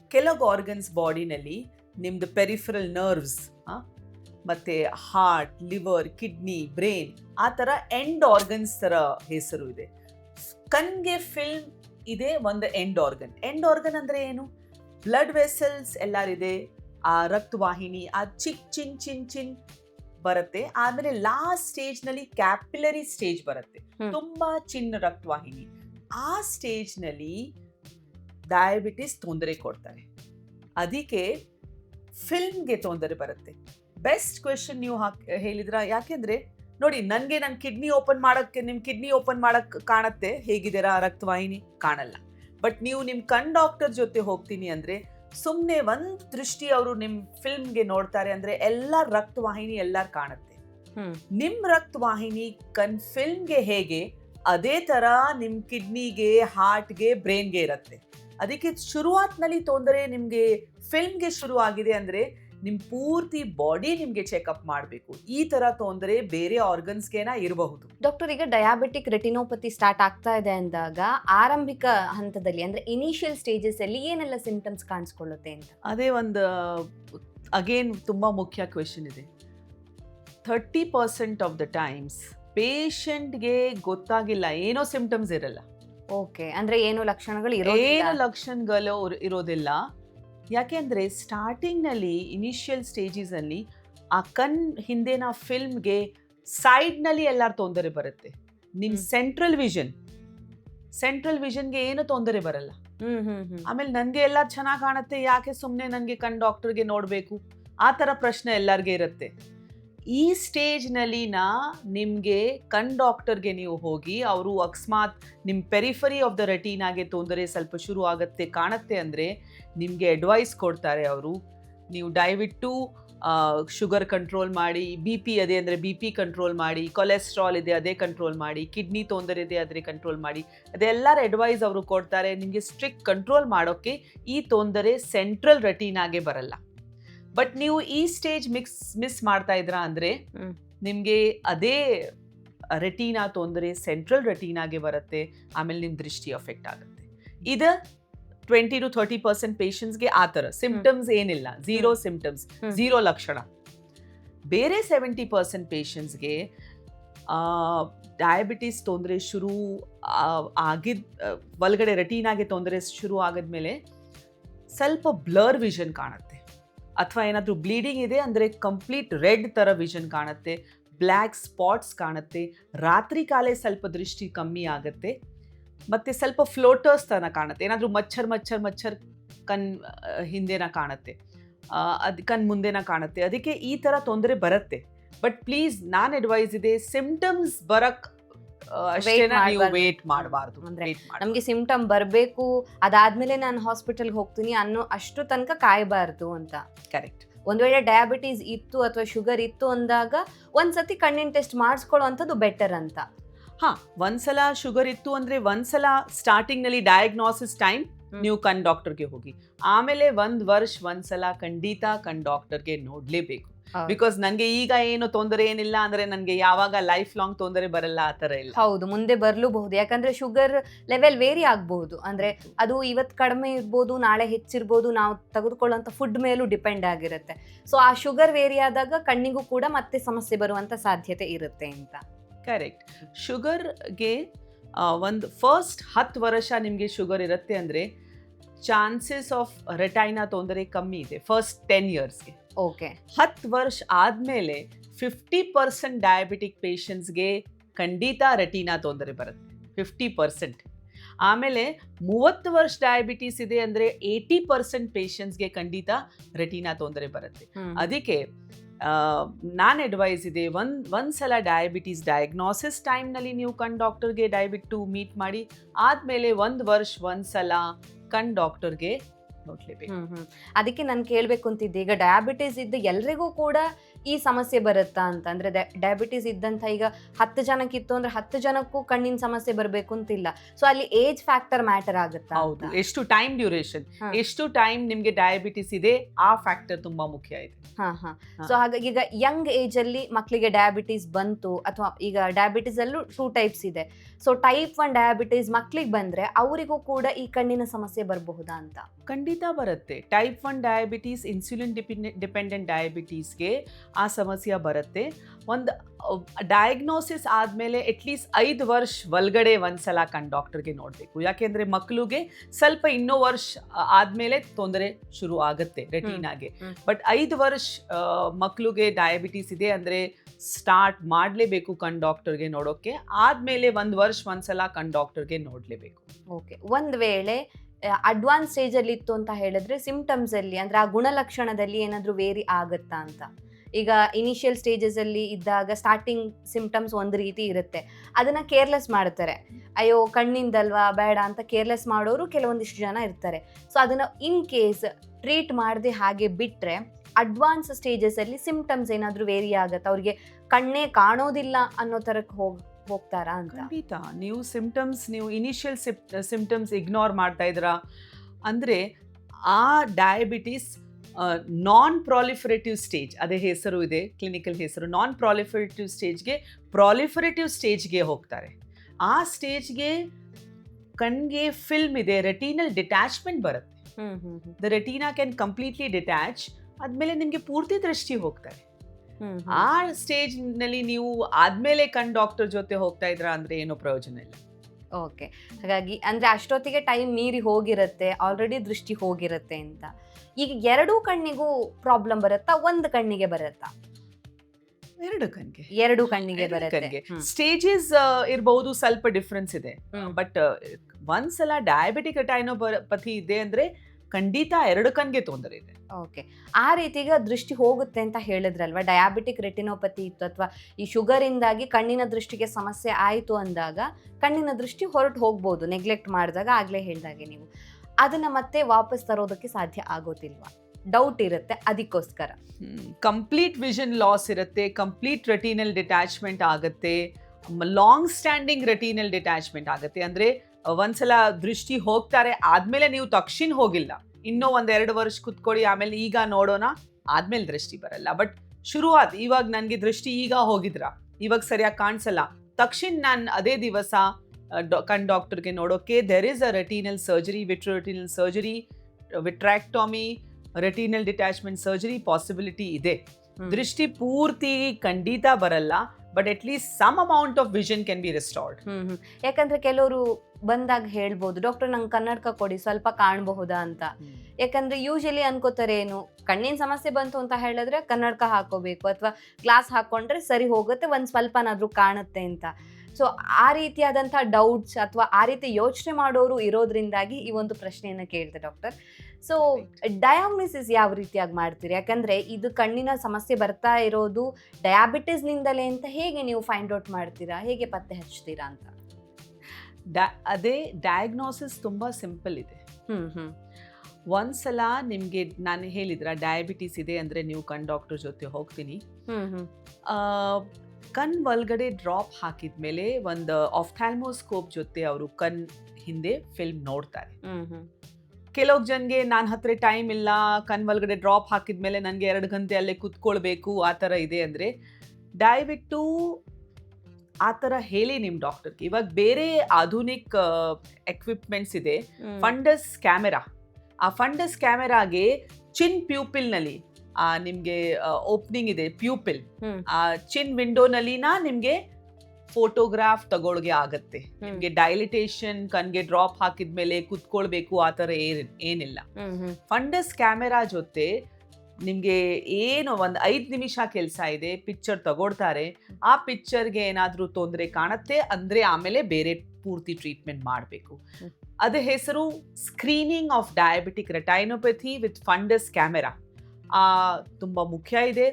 ಕೆಲವು ಆರ್ಗನ್ಸ್ ಬಾಡಿನಲ್ಲಿ ನಿಮ್ದು ಪೆರಿಫರಲ್ ನರ್ವ್ಸ್ ಮತ್ತೆ ಹಾರ್ಟ್ ಲಿವರ್ ಕಿಡ್ನಿ ಬ್ರೈನ್ ಆ ಥರ ಎಂಡ್ ಆರ್ಗನ್ಸ್ ಥರ ಹೆಸರು ಇದೆ. ಕಣ್ಗೆ ಫಿಲ್ಮ್ ಇದೆ ಒಂದು ಎಂಡ್ ಆರ್ಗನ್ ಎಂಡ್ ಆರ್ಗನ್ ಅಂದರೆ ಏನು? ಬ್ಲಡ್ ವೆಸಲ್ಸ್ ಎಲ್ಲರಿದೆ ಆ ರಕ್ತವಾಹಿನಿ ಆ ಚಿಕ್ ಚಿನ್ ಚಿನ್ ಚಿನ್ ಬರುತ್ತೆ. ಆಮೇಲೆ ಲಾಸ್ಟ್ ಸ್ಟೇಜ್ನಲ್ಲಿ ಕ್ಯಾಪಿಲರಿ ಸ್ಟೇಜ್ ಬರುತ್ತೆ. ತುಂಬಾ ಚಿನ್ನ ರಕ್ತವಾಹಿನಿ. ಆ ಸ್ಟೇಜ್ನಲ್ಲಿ ಡಯಾಬಿಟಿಸ್ ತೊಂದರೆ ಕೊಡ್ತಾರೆ. ಅದಕ್ಕೆ ಫಿಲ್ಮ್ಗೆ ತೊಂದರೆ ಬರುತ್ತೆ. ಬೆಸ್ಟ್ ಕ್ವೆಶನ್ ನೀವು ಹಾಕಿ ಹೇಳಿದ್ರ? ಯಾಕೆಂದ್ರೆ ನೋಡಿ ನನಗೆ ನನ್ನ ಕಿಡ್ನಿ ಓಪನ್ ಮಾಡೋಕ್ಕೆ ನಿಮ್ಮ ಕಿಡ್ನಿ ಓಪನ್ ಮಾಡೋಕ್ಕೆ ಕಾಣತ್ತೆ ಹೇಗಿದ್ದೀರಾ ರಕ್ತವಾಹಿನಿ? ಕಾಣಲ್ಲ. ಬಟ್ ನೀವು ನಿಮ್ಮ ಕಣ್ ಡಾಕ್ಟರ್ ಜೊತೆ ಹೋಗ್ತೀನಿ ಅಂದರೆ ಸುಮ್ಮನೆ ಒಂದು ದೃಷ್ಟಿ ಅವರು ನಿಮ್ಮ ಫಿಲ್ಮ್ಗೆ ನೋಡ್ತಾರೆ ಅಂದರೆ ಎಲ್ಲ ರಕ್ತವಾಹಿನಿ ಎಲ್ಲ ಕಾಣುತ್ತೆ. ನಿಮ್ಮ ರಕ್ತವಾಹಿನಿ ಕನ್ ಫಿಲ್ಮ್ಗೆ ಹೇಗೆ ಅದೇ ಥರ ನಿಮ್ಮ ಕಿಡ್ನಿಗೆ ಹಾರ್ಟ್ಗೆ ಬ್ರೈನ್ಗೆ ಇರುತ್ತೆ. ಅದಕ್ಕೆ ಶುರುವಾತ್ನಲ್ಲಿ ತೊಂದರೆ ನಿಮಗೆ ಫಿಲ್ಮ್ಗೆ ಶುರು ಆಗಿದೆ ಅಂದರೆ ನಿಮ್ಮ ಪೂರ್ತಿ ಬಾಡಿ ನಿಮಗೆ ಚೆಕಪ್ ಮಾಡಬೇಕು. ಈ ಥರ ತೊಂದರೆ ಬೇರೆ ಆರ್ಗನ್ಸ್ಗೆನ ಇರಬಹುದು. ಡಾಕ್ಟರ್ ಈಗ ಡಯಾಬಿಟಿಕ್ ರೆಟಿನೋಪತಿ ಸ್ಟಾರ್ಟ್ ಆಗ್ತಾ ಇದೆ ಅಂದಾಗ ಆರಂಭಿಕ ಹಂತದಲ್ಲಿ ಅಂದ್ರೆ ಇನಿಷಿಯಲ್ ಸ್ಟೇಜಸ್ ಅಲ್ಲಿ ಏನೆಲ್ಲ ಸಿಂಪ್ಟಮ್ಸ್ ಕಾಣಿಸ್ಕೊಳ್ಳುತ್ತೆ ಅಂತ? ಅದೇ ಒಂದು ಅಗೇನ್ ತುಂಬ ಮುಖ್ಯ ಕ್ವೆಶನ್ ಇದೆ. Thirty percent of the times ಪೇಷಂಟ್ಗೆ ಗೊತ್ತಾಗಿಲ್ಲ ಏನೋ ಸಿಂಪ್ಟಮ್ಸ್ ಇರಲ್ಲ. ಓಕೆ ಅಂದ್ರೆ ಏನು ಲಕ್ಷಣಗಳು ಏನು ಇರೋದಿಲ್ಲ ಲಕ್ಷಣಗಳು ಇರ್- ಇರೋದಿಲ್ಲ. ಯಾಕೆಂದ್ರೆ ಸ್ಟಾರ್ಟಿಂಗ್ನಲ್ಲಿ ಇನಿಷಿಯಲ್ ಸ್ಟೇಜಸಲ್ಲಿ ಆ ಕಣ್ ಹಿಂದಿನ ಫಿಲ್ಮ್ಗೆ ಸೈಡ್ನಲ್ಲಿ ನಲ್ಲಿ ಎಲ್ಲಾರ ತೊಂದರೆ ಬರುತ್ತೆ. ನಿಮ್ಮ ಸೆಂಟ್ರಲ್ ವಿಷನ್ ಸೆಂಟ್ರಲ್ ವಿಷನ್ಗೆ ಏನು ತೊಂದರೆ ಬರಲ್ಲ. ಆಮೇಲೆ ನನಗೆ ಎಲ್ಲ ಚೆನ್ನಾಗಿ ಕಾಣುತ್ತೆ ಯಾಕೆ ಸುಮ್ಮನೆ ನನಗೆ ಕಣ್ ಡಾಕ್ಟರ್ಗೆ ನೋಡಬೇಕು? ಆ ಥರ ಪ್ರಶ್ನೆ ಎಲ್ಲರಿಗೆ ಇರುತ್ತೆ. ಈ ಸ್ಟೇಜ್ನಲ್ಲಿ ನಾ ನಿಮಗೆ ಕಣ್ ಡಾಕ್ಟರ್ಗೆ ನೀವು ಹೋಗಿ ಅವರು ಅಕಸ್ಮಾತ್ ನಿಮ್ಮ ಪೆರಿಫರಿ ಆಫ್ ದ ರೆಟೀನಾಗೆ ತೊಂದರೆ ಸ್ವಲ್ಪ ಶುರು ಆಗುತ್ತೆ, ಕಾಣುತ್ತೆ ಅಂದರೆ ನಿಮಗೆ ಅಡ್ವೈಸ್ ಕೊಡ್ತಾರೆ ಅವರು. ನೀವು ದಯವಿಟ್ಟು ಶುಗರ್ ಕಂಟ್ರೋಲ್ ಮಾಡಿ, ಬಿ ಪಿ ಅದೇ ಅಂದರೆ ಬಿ ಪಿ ಕಂಟ್ರೋಲ್ ಮಾಡಿ, ಕೊಲೆಸ್ಟ್ರಾಲ್ ಇದೆ ಅದೇ ಕಂಟ್ರೋಲ್ ಮಾಡಿ, ಕಿಡ್ನಿ ತೊಂದರೆ ಇದೆ ಅದೇ ಕಂಟ್ರೋಲ್ ಮಾಡಿ, ಅದೆಲ್ಲರ ಅಡ್ವೈಸ್ ಅವರು ಕೊಡ್ತಾರೆ. ನಿಮಗೆ ಸ್ಟ್ರಿಕ್ಟ್ ಕಂಟ್ರೋಲ್ ಮಾಡೋಕ್ಕೆ ಈ ತೊಂದರೆ ಸೆಂಟ್ರಲ್ ರೆಟೀನಾಗೆ ಬರಲ್ಲ. ಬಟ್ ನೀವು ಈ ಸ್ಟೇಜ್ ಮಿಕ್ಸ್ ಮಿಸ್ ಮಾಡ್ತಾ ಇದ್ರಾ ಅಂದರೆ ನಿಮ್ಗೆ ಅದೇ ರೆಟೀನಾ ತೊಂದರೆ ಸೆಂಟ್ರಲ್ ರೆಟೀನಾಗೆ ಬರುತ್ತೆ ಆಮೇಲೆ ನಿಮ್ಮ ದೃಷ್ಟಿ ಅಫೆಕ್ಟ್ ಆಗುತ್ತೆ. ಇದು ಟ್ವೆಂಟಿ ಟು ಥರ್ಟಿ ಪರ್ಸೆಂಟ್ ಪೇಷಂಟ್ಸ್ಗೆ ಆ ಥರ. ಸಿಂಪ್ಟಮ್ಸ್ ಏನಿಲ್ಲ. Zero symptoms. ಝೀರೋ ಲಕ್ಷಣ. ಬೇರೆ ಸೆವೆಂಟಿ ಪರ್ಸೆಂಟ್ ಪೇಷಂಟ್ಸ್ಗೆ ಡಯಾಬಿಟಿಸ್ ತೊಂದರೆ ಶುರು ಆಗಿದ್ ಒಳಗಡೆ ರೆಟೀನಾಗೆ ತೊಂದರೆ ಶುರು ಆಗಿದ್ಮೇಲೆ ಸ್ವಲ್ಪ ಬ್ಲರ್ ವಿಷನ್ ಕಾಣುತ್ತೆ. ಅಥವಾ ಏನಾದರೂ ಬ್ಲೀಡಿಂಗ್ ಇದೆ ಅಂದರೆ ಕಂಪ್ಲೀಟ್ ರೆಡ್ ಥರ ವಿಷನ್ ಕಾಣುತ್ತೆ ಬ್ಲ್ಯಾಕ್ ಸ್ಪಾಟ್ಸ್ ಕಾಣುತ್ತೆ ರಾತ್ರಿ ಕಾಲೇ ಸ್ವಲ್ಪ ದೃಷ್ಟಿ ಕಮ್ಮಿ ಆಗುತ್ತೆ ಮತ್ತು ಸ್ವಲ್ಪ ಫ್ಲೋಟರ್ಸ್ ಥರ ಕಾಣುತ್ತೆ ಏನಾದರೂ ಮಚ್ಚರ್ ಮಚ್ಚರ್ ಮಚ್ಚರ್ ಕಣ್ ಹಿಂದೆನ ಕಾಣುತ್ತೆ ಅದು ಕಣ್ ಮುಂದೆನ ಕಾಣುತ್ತೆ ಅದಕ್ಕೆ ಈ ಥರ ತೊಂದರೆ ಬರುತ್ತೆ. ಬಟ್ ಪ್ಲೀಸ್ ನಾನು ಅಡ್ವೈಸ್ ಇದೆ ಸಿಂಪ್ಟಮ್ಸ್ ಬರಕ್ ಆ, ಅಷ್ಟೇನ ನೀವು ಮಾಡ್ಬಾರ್ದು. ವೇಟ್ ಮಾಡಬಾರ್ದು ಅಂದ್ರೆ ನಮ್ಗೆ ಸಿಂಪ್ಟಮ್ ಬರಬೇಕು ಅದಾದ್ಮೇಲೆ ನಾನು ಹಾಸ್ಪಿಟಲ್ಗೆ ಹೋಗ್ತೀನಿ ಅನ್ನೋ ಅಷ್ಟು ತನಕ ಕಾಯಬಾರ್ದು ಅಂತ ಕರೆಕ್ಟ್ ಒಂದ್ ವೇಳೆ ಡಯಾಬಿಟೀಸ್ ಇತ್ತು ಅಥವಾ ಶುಗರ್ ಇತ್ತು ಅಂದಾಗ ಒಂದ್ಸತಿ ಕಣ್ಣಿನ ಟೆಸ್ಟ್ ಮಾಡಿಸ್ಕೊಳ್ಳುವಂಥದ್ದು ಬೆಟರ್ ಅಂತ ಹಾ ಒಂದ್ಸಲ ಶುಗರ್ ಇತ್ತು ಅಂದ್ರೆ ಒಂದ್ಸಲ ಸ್ಟಾರ್ಟಿಂಗ್ನಲ್ಲಿ ಡಯಾಗ್ನೋಸಿಸ್ ಟೈಮ್. ನೀವು ಕಣ್ ಡಾಕ್ಟರ್ಗೆ ಹೋಗಿ ಆಮೇಲೆ ಒಂದ್ ವರ್ಷ ಒಂದ್ಸಲ ಖಂಡಿತ ಕಣ್ ಡಾಕ್ಟರ್ಗೆ ನೋಡ್ಲೇಬೇಕು. ಬಿಕಾಸ್ ನನಗೆ ಈಗ ಏನು ತೊಂದರೆ ಏನಿಲ್ಲ ಅಂದ್ರೆ ನನಗೆ ಯಾವಾಗ ಲೈಫ್ ಲಾಂಗ್ ತೊಂದರೆ ಬರಲ್ಲ ಆ ತರ ಇಲ್ಲ. ಹೌದು ಮುಂದೆ ಬರ್ಲೂಬಹುದು. ಯಾಕಂದ್ರೆ ಶುಗರ್ ಲೆವೆಲ್ ವೇರಿ ಆಗ್ಬಹುದು. ಅಂದ್ರೆ ಅದು ಇವತ್ತು ಕಡಿಮೆ ಇರ್ಬೋದು ನಾಳೆ ಹೆಚ್ಚಿರ್ಬೋದು ನಾವು ತೆಗೆದುಕೊಳ್ಳುವಂಥ ಫುಡ್ ಮೇಲೂ ಡಿಪೆಂಡ್ ಆಗಿರುತ್ತೆ. ಸೊ ಆ ಶುಗರ್ ವೇರಿ ಆದಾಗ ಕಣ್ಣಿಗೂ ಕೂಡ ಮತ್ತೆ ಸಮಸ್ಯೆ ಬರುವಂತ ಸಾಧ್ಯತೆ ಇರುತ್ತೆ ಅಂತ. ಕರೆಕ್ಟ್ ಶುಗರ್ಗೆ ಒಂದು ಫಸ್ಟ್ ಹತ್ತು ವರ್ಷ ನಿಮಗೆ ಶುಗರ್ ಇರುತ್ತೆ ಅಂದರೆ ಚಾನ್ಸಸ್ ಆಫ್ ರೆಟೈನಾ ತೊಂದರೆ ಕಮ್ಮಿ ಇದೆ ಫಸ್ಟ್ ಟೆನ್ ಇಯರ್ಸ್ಗೆ ಓಕೆ. ಹತ್ತು ವರ್ಷ ಆದಮೇಲೆ ಫಿಫ್ಟಿ ಪರ್ಸೆಂಟ್ ಡಯಾಬಿಟಿಕ್ ಪೇಷಂಟ್ಸ್ಗೆ ಖಂಡಿತ ರೆಟೀನಾ ತೊಂದರೆ ಬರುತ್ತೆ. Fifty percent. ಆಮೇಲೆ ಮೂವತ್ತು ವರ್ಷ ಡಯಾಬಿಟೀಸ್ ಇದೆ ಅಂದರೆ ಏಯ್ಟಿ ಪರ್ಸೆಂಟ್ ಪೇಷಂಟ್ಸ್ಗೆ ಖಂಡಿತ ರೆಟೀನಾ ತೊಂದರೆ ಬರುತ್ತೆ. ಅದಕ್ಕೆ ನಾನು ಅಡ್ವೈಸ್ ಇದೆ ಒಂದು ಒಂದು ಸಲ ಡಯಾಬಿಟೀಸ್ ಡಯಾಗ್ನೋಸಿಸ್ ಟೈಮ್ನಲ್ಲಿ ನೀವು ಕಣ್ ಡಾಕ್ಟರ್ಗೆ ದಯವಿಟ್ಟು ಮೀಟ್ ಮಾಡಿ ಆದಮೇಲೆ ಒಂದು ವರ್ಷ ಒಂದು ಸಲ ಕಣ್ ಡಾಕ್ಟರ್ಗೆ ನೋಡ್ಲೇಬೇಕು. ಹ್ಮ್ ಹ್ಮ್. ಅದಕ್ಕೆ ನಾನು ಕೇಳಬೇಕು ಅಂತಿದ್ದೆ. ಈಗ ಡಯಾಬಿಟಿಸ್ ಇದ್ದ ಎಲ್ರಿಗೂ ಕೂಡ ಈ ಸಮಸ್ಯೆ ಬರುತ್ತಾ ಅಂತ. ಅಂದ್ರೆ ಡಯಾಬಿಟಿಸ್ ಇದ್ದಂತ ಈಗ ಹತ್ತು ಜನಕ್ಕಿತ್ತು ಅಂದ್ರೆ ಹತ್ತು ಜನಕ್ಕೂ ಕಣ್ಣಿನ ಸಮಸ್ಯೆ ಬರಬೇಕು ಅಂತಿಲ್ಲ. ಸೊ ಅಲ್ಲಿ ಏಜ್ ಫ್ಯಾಕ್ಟರ್ ಮ್ಯಾಟರ್ ಆಗುತ್ತಾ ಹೌದು. ಎಷ್ಟು ಟೈಮ್ ಡ್ಯೂರೇಷನ್ ಎಷ್ಟು ಟೈಮ್ ನಿಮ್ಗೆ ಡಯಾಬಿಟಿಸ್ ಇದೆ ಆ ಫ್ಯಾಕ್ಟರ್ ತುಂಬಾ ಮುಖ್ಯ ಇದೆ. ಹಾ ಹಾ. ಸೊ ಹಾಗಾಗಿ ಈಗ ಯಂಗ್ ಏಜ್ ಅಲ್ಲಿ ಮಕ್ಕಳಿಗೆ ಡಯಾಬಿಟಿಸ್ ಬಂತು ಅಥವಾ ಈಗ ಡಯಾಬಿಟಿಸ್ ಅಲ್ಲೂ ಟೂ ಟೈಪ್ಸ್ ಇದೆ. ಸೊ ಟೈಪ್ ಒನ್ ಡಯಾಬಿಟಿಸ್ ಮಕ್ಳಿಗೆ ಬಂದ್ರೆ ಅವರಿಗೂ ಕೂಡ ಈ ಕಣ್ಣಿನ ಸಮಸ್ಯೆ ಬರಬಹುದಾ ಅಂತ? ಖಂಡಿತ ಬರುತ್ತೆ. Type one diabetes insulin dependent ಡಯಾಬಿಟೀಸ್ಗೆ ಆ ಸಮಸ್ಯೆ ಬರುತ್ತೆ. ಒಂದು ಡಯಾಗ್ನೋಸಿಸ್ ಆದಮೇಲೆ ಅಟ್ಲೀಸ್ಟ್ ಐದು ವರ್ಷ ಒಳಗಡೆ ಒಂದ್ಸಲ ಕಣ್ ಡಾಕ್ಟರ್ಗೆ ನೋಡಬೇಕು. ಯಾಕೆಂದರೆ ಮಕ್ಕಳಿಗೆ ಸ್ವಲ್ಪ ಇನ್ನೂ ವರ್ಷ ಆದಮೇಲೆ ತೊಂದರೆ ಶುರು ಆಗುತ್ತೆ ರೆಟಿನಾಗೆ. ಬಟ್ ಐದು ವರ್ಷ ಮಕ್ಕಳಿಗೆ ಡಯಾಬಿಟೀಸ್ ಇದೆ ಅಂದರೆ ಸ್ಟಾರ್ಟ್ ಮಾಡಲೇಬೇಕು ಕಣ್ ಡಾಕ್ಟರ್ಗೆ ನೋಡೋಕ್ಕೆ ಆದಮೇಲೆ ಒಂದು ವರ್ಷ ಒಂದ್ಸಲ ಕಣ್ ಡಾಕ್ಟರ್ಗೆ ನೋಡಲೇಬೇಕು. ಓಕೆ ಒಂದ್ ವೇಳೆ ಅಡ್ವಾನ್ಸ್ ಸ್ಟೇಜ್ ಅಲ್ಲಿ ಇತ್ತು ಅಂತ ಹೇಳಿದ್ರೆ ಸಿಂಪ್ಟಮ್ಸ್ ಅಲ್ಲಿ ಅಂದ್ರೆ ಆ ಗುಣಲಕ್ಷಣದಲ್ಲಿ ಏನಾದರೂ ವೇರಿ ಆಗುತ್ತಾ ಅಂತ. ಈಗ ಇನಿಷಿಯಲ್ ಸ್ಟೇಜಸಲ್ಲಿ ಇದ್ದಾಗ ಸ್ಟಾರ್ಟಿಂಗ್ ಸಿಂಪ್ಟಮ್ಸ್ ಒಂದು ರೀತಿ ಇರುತ್ತೆ. ಅದನ್ನ ಕೇರ್ಲೆಸ್ ಮಾಡ್ತಾರೆ. ಅಯ್ಯೋ, ಕಣ್ಣಿಂದಲ್ವಾ, ಬೇಡ ಅಂತ ಕೇರ್ಲೆಸ್ ಮಾಡೋರು ಕೆಲವೊಂದಿಷ್ಟು ಜನ ಇರ್ತಾರೆ. ಸೊ ಅದನ್ನ ಇನ್ ಕೇಸ್ ಟ್ರೀಟ್ ಮಾಡದೆ ಹಾಗೆ ಬಿಟ್ರೆ ಅಡ್ವಾನ್ಸ್ ಸ್ಟೇಜಸಲ್ಲಿ ಸಿಂಪ್ಟಮ್ಸ್ ಏನಾದ್ರೂ ವೇರಿ ಆಗತ್ತೆ? ಅವ್ರಿಗೆ ಕಣ್ಣೇ ಕಾಣೋದಿಲ್ಲ ಅನ್ನೋ ತರಕ್ಕೆ ಹೋಗ್ ಹೋಗ್ತಾರಾ ಅಂತ ಖಂಡಿತ. ನೀವು ಸಿಮ್ಟಮ್ಸ್ ನೀವು ಇನಿಷಿಯಲ್ ಸಿಪ್ ಸಿಂಪ್ಟಮ್ಸ್ ಇಗ್ನೋರ್ ಮಾಡ್ತಾ ಇದ್ದೀರಾ? ಅಂದರೆ ಆ ಡಯಾಬಿಟಿಸ್ ನಾನ್ ಪ್ರಾಲಿಫರೇಟಿವ್ ಸ್ಟೇಜ್ ಅದೇ ಹೆಸರು ಇದೆ ಕ್ಲಿನಿಕಲ್ ಹೆಸರು ನಾನ್ ಪ್ರಾಲಿಫರೇಟಿವ್ ಸ್ಟೇಜ್ಗೆ ಪ್ರಾಲಿಫರೇಟಿವ್ ಸ್ಟೇಜ್ಗೆ ಹೋಗ್ತಾರೆ. ಆ ಸ್ಟೇಜ್ಗೆ ಕಣ್ಗೆ ಫಿಲ್ಮ್ ಇದೆ ರೆಟಿನಲ್ ಡಿಟ್ಯಾಚ್ಮೆಂಟ್ ಬರುತ್ತೆ. The retina can completely detach ಆದಮೇಲೆ ನಿಮಗೆ ಪೂರ್ತಿ ದೃಷ್ಟಿ ಹೋಗ್ತಾರೆ. ಹ್ಮ್ ಸ್ಟೇಜ್ನಲ್ಲಿ ನೀವು ಆದ್ಮೇಲೆ ಕಣ್ ಡಾಕ್ಟರ್ ಜೊತೆ ಹೋಗ್ತಾ ಇದ್ರ ಅಂದ್ರೆ ಏನು ಪ್ರಯೋಜನ ಇಲ್ಲ. ಓಕೆ. ಹಾಗಾಗಿ ಅಂದ್ರೆ ಅಷ್ಟೊತ್ತಿಗೆ ಟೈಮ್ ಮೀರಿ ಹೋಗಿರುತ್ತೆ ಆಲ್ರೆಡಿ ದೃಷ್ಟಿ ಹೋಗಿರುತ್ತೆ ಅಂತ. ಈಗ ಎರಡೂ ಕಣ್ಣಿಗೂ ಪ್ರಾಬ್ಲಮ್ ಬರುತ್ತಾ ಒಂದು ಕಣ್ಣಿಗೆ ಬರುತ್ತಾ? ಎರಡು ಕಣ್ಣಿಗೆ ಎರಡು ಕಣ್ಣಿಗೆ ಬರುತ್ತೆ. ಸ್ಟೇಜಸ್ ಇರಬಹುದು ಸ್ವಲ್ಪ ಡಿಫ್ರೆನ್ಸ್ ಇದೆ. ಬಟ್ ಒಂದ್ಸಲ ಡಯಾಬಿಟಿಕ್ ರೆಟೈನೋಪತಿ ಇದೆ ಅಂದ್ರೆ ಖಂಡಿತ ಎರಡು ಕಣ್ಗೆ ತೊಂದರೆ ಇದೆ. ಓಕೆ. ಆ ರೀತಿಗ ದೃಷ್ಟಿ ಹೋಗುತ್ತೆ ಅಂತ ಹೇಳಿದ್ರಲ್ವಾ? ಡಯಾಬಿಟಿಕ್ ರೆಟಿನೋಪತಿ ಇತ್ತು ಅಥವಾ ಈ ಶುಗರ್ ಇಂದಾಗಿ ಕಣ್ಣಿನ ದೃಷ್ಟಿಗೆ ಸಮಸ್ಯೆ ಆಯಿತು ಅಂದಾಗ ಕಣ್ಣಿನ ದೃಷ್ಟಿ ಹೊರಟು ಹೋಗ್ಬೋದು ನೆಗ್ಲೆಕ್ಟ್ ಮಾಡಿದಾಗ ಆಗಲೇ ಹೇಳಿದಾಗೆ ನೀವು. ಅದನ್ನು ಮತ್ತೆ ವಾಪಸ್ ತರೋದಕ್ಕೆ ಸಾಧ್ಯ ಆಗೋದಿಲ್ವಾ? ಡೌಟ್ ಇರುತ್ತೆ ಅದಕ್ಕೋಸ್ಕರ. ಕಂಪ್ಲೀಟ್ ವಿಷನ್ ಲಾಸ್ ಇರುತ್ತೆ ಕಂಪ್ಲೀಟ್ ರೆಟಿನಲ್ ಡಿಟ್ಯಾಚ್ಮೆಂಟ್ ಆಗುತ್ತೆ ಲಾಂಗ್ ಸ್ಟ್ಯಾಂಡಿಂಗ್ ರೆಟಿನಲ್ ಡಿಟ್ಯಾಚ್ಮೆಂಟ್ ಆಗುತ್ತೆ. ಅಂದ್ರೆ ಒಂದ್ಸಲ ದೃಷ್ಟಿ ಹೋಗ್ತಾರೆ ಆದ್ಮೇಲೆ ನೀವು ತಕ್ಷಣ ಹೋಗಿಲ್ಲ. ಇನ್ನೂ ಒಂದೆರಡು ವರ್ಷ ಕುತ್ಕೊಳ್ಳಿ ಆಮೇಲೆ ಈಗ ನೋಡೋಣ ಆದ್ಮೇಲೆ ದೃಷ್ಟಿ ಬರಲ್ಲ. ಬಟ್ ಶುರುವಾತ್ ಇವಾಗ ನನಗೆ ದೃಷ್ಟಿ ಈಗ ಹೋಗಿದ್ರ. ಇವಾಗ ಸರಿಯಾಗಿ ಕಾಣಿಸಲ್ಲ. ತಕ್ಷಣ ನಾನು ಅದೇ ದಿವಸ ಕಣ್ ಡಾಕ್ಟರ್ಗೆ ನೋಡೋಕೆ there is a retinal surgery vitreoretinal surgery vitrectomy retinal detachment surgery possibility ಇದೆ. ದೃಷ್ಟಿ ಪೂರ್ತಿ ಖಂಡಿತ ಬರಲ್ಲ. But at least some amount of vision can be restored hmm hmm. ಯಾಕಂದ್ರೆ ಕೆಲವರು ಬಂದಾಗ ಹೇಳ್ಬೋದು ಡಾಕ್ಟರ್ ನಂಗೆ ಕನ್ನಡಕ ಕೊಡಿ ಸ್ವಲ್ಪ ಕಾಣಬಹುದಾ ಅಂತ. ಯಾಕಂದ್ರೆ ಯೂಶಲಿ ಅನ್ಕೋತಾರೆ ಏನು ಕಣ್ಣಿನ ಸಮಸ್ಯೆ ಬಂತು ಅಂತ ಹೇಳಿದ್ರೆ ಕನ್ನಡಕ ಹಾಕೋಬೇಕು ಅಥವಾ ಗ್ಲಾಸ್ ಹಾಕೊಂಡ್ರೆ ಸರಿ ಹೋಗುತ್ತೆ ಒಂದ್ ಸ್ವಲ್ಪನಾದ್ರೂ ಕಾಣುತ್ತೆ ಅಂತ. ಸೊ ಆ ರೀತಿಯಾದಂಥ ಡೌಟ್ಸ್ ಅಥವಾ ಆ ರೀತಿ ಯೋಚನೆ ಮಾಡೋರು ಇರೋದ್ರಿಂದಾಗಿ ಈ ಒಂದು ಪ್ರಶ್ನೆಯನ್ನು ಕೇಳಿದೆ ಡಾಕ್ಟರ್. ಸೊ ಡಯಾಗ್ನಿಸಿಸ್ ಯಾವ ರೀತಿಯಾಗಿ ಮಾಡ್ತೀರಿ? ಯಾಕಂದ್ರೆ ಇದು ಕಣ್ಣಿನ ಸಮಸ್ಯೆ ಬರ್ತಾ ಇರೋದು ಡಯಾಬಿಟಿಸ್ ನಿಂದಲೇ ಅಂತ ಹೇಗೆ ನೀವು ಫೈಂಡ್ ಔಟ್ ಮಾಡ್ತೀರಾ? ಹೇಗೆ ಪತ್ತೆ ಹಚ್ತೀರಾ ಅಂತ? ಅದೇ ಡಯಾಗ್ನೋಸಿಸ್ ತುಂಬಾ ಸಿಂಪಲ್ ಇದೆ. ಹ್ಮ್ ಹ್ಮ್. ಒಂದ್ಸಲ ನಿಮಗೆ ನಾನು ಹೇಳಿದ್ರ ಡಯಾಬಿಟಿಸ್ ಇದೆ ಅಂದ್ರೆ ನೀವು ಕಣ್ ಡಾಕ್ಟರ್ ಜೊತೆ ಹೋಗ್ತೀನಿ. ಕಣ್ ಒಳಗಡೆ ಡ್ರಾಪ್ ಹಾಕಿದ್ಮೇಲೆ ಒಂದು ಆಫ್ಥಾಲ್ಮೋಸ್ಕೋಪ್ ಜೊತೆ ಅವರು ಕಣ್ ಹಿಂದೆ ಫಿಲ್ಮ್ ನೋಡ್ತಾರೆ. ಕೆಲವು ಜನಗೆ ನಾನು ಹತ್ರ ಟೈಮ್ ಇಲ್ಲ ಕಣ್ ಒಳಗಡೆ ಡ್ರಾಪ್ ಹಾಕಿದ್ಮೇಲೆ ನನಗೆ ಎರಡು ಗಂಟೆ ಅಲ್ಲೇ ಕುತ್ಕೊಳ್ಬೇಕು ಆ ಥರ ಇದೆ ಅಂದರೆ ದಯವಿಟ್ಟು ಆ ಥರ ಹೇಳಿ ನಿಮ್ಮ ಡಾಕ್ಟರ್ಗೆ ಇವಾಗ ಬೇರೆ ಆಧುನಿಕ ಎಕ್ವಿಪ್ಮೆಂಟ್ಸ್ ಇದೆ. ಫಂಡಸ್ ಕ್ಯಾಮೆರಾ ಆ ಫಂಡಸ್ ಕ್ಯಾಮೆರಾಗೆ ಚಿನ್ ಪ್ಯೂಪಿಲ್ನಲ್ಲಿ ನಿಮಗೆ ಓಪನಿಂಗ್ ಇದೆ ಪ್ಯೂಪಿಲ್. ಆ ಚಿನ್ ವಿಂಡೋನಲ್ಲಿನ ನಿಮಗೆ ಫೋಟೋಗ್ರಾಫ್ ತಗೊಳ್ಗೆ ಆಗತ್ತೆ. ನಿಮ್ಗೆ ಡೈಲಿಟೇಷನ್ ಕಣ್ಗೆ ಡ್ರಾಪ್ ಹಾಕಿದ್ಮೇಲೆ ಕುತ್ಕೊಳ್ಬೇಕು ಆ ಥರ ಏನ್ ಏನಿಲ್ಲ. ಫಂಡಸ್ ಕ್ಯಾಮೆರಾ ಜೊತೆ ನಿಮಗೆ ಏನು ಒಂದು ಐದು ನಿಮಿಷ ಕೆಲಸ ಇದೆ ಪಿಕ್ಚರ್ ತಗೊಳ್ತಾರೆ. ಆ ಪಿಕ್ಚರ್ಗೆ ಏನಾದರೂ ತೊಂದರೆ ಕಾಣುತ್ತೆ ಅಂದ್ರೆ ಆಮೇಲೆ ಬೇರೆ ಪೂರ್ತಿ ಟ್ರೀಟ್ಮೆಂಟ್ ಮಾಡಬೇಕು. ಅದ ಹೆಸರು screening of diabetic retinopathy with fundus camera ತುಂಬ ಮುಖ್ಯ ಇದೆ.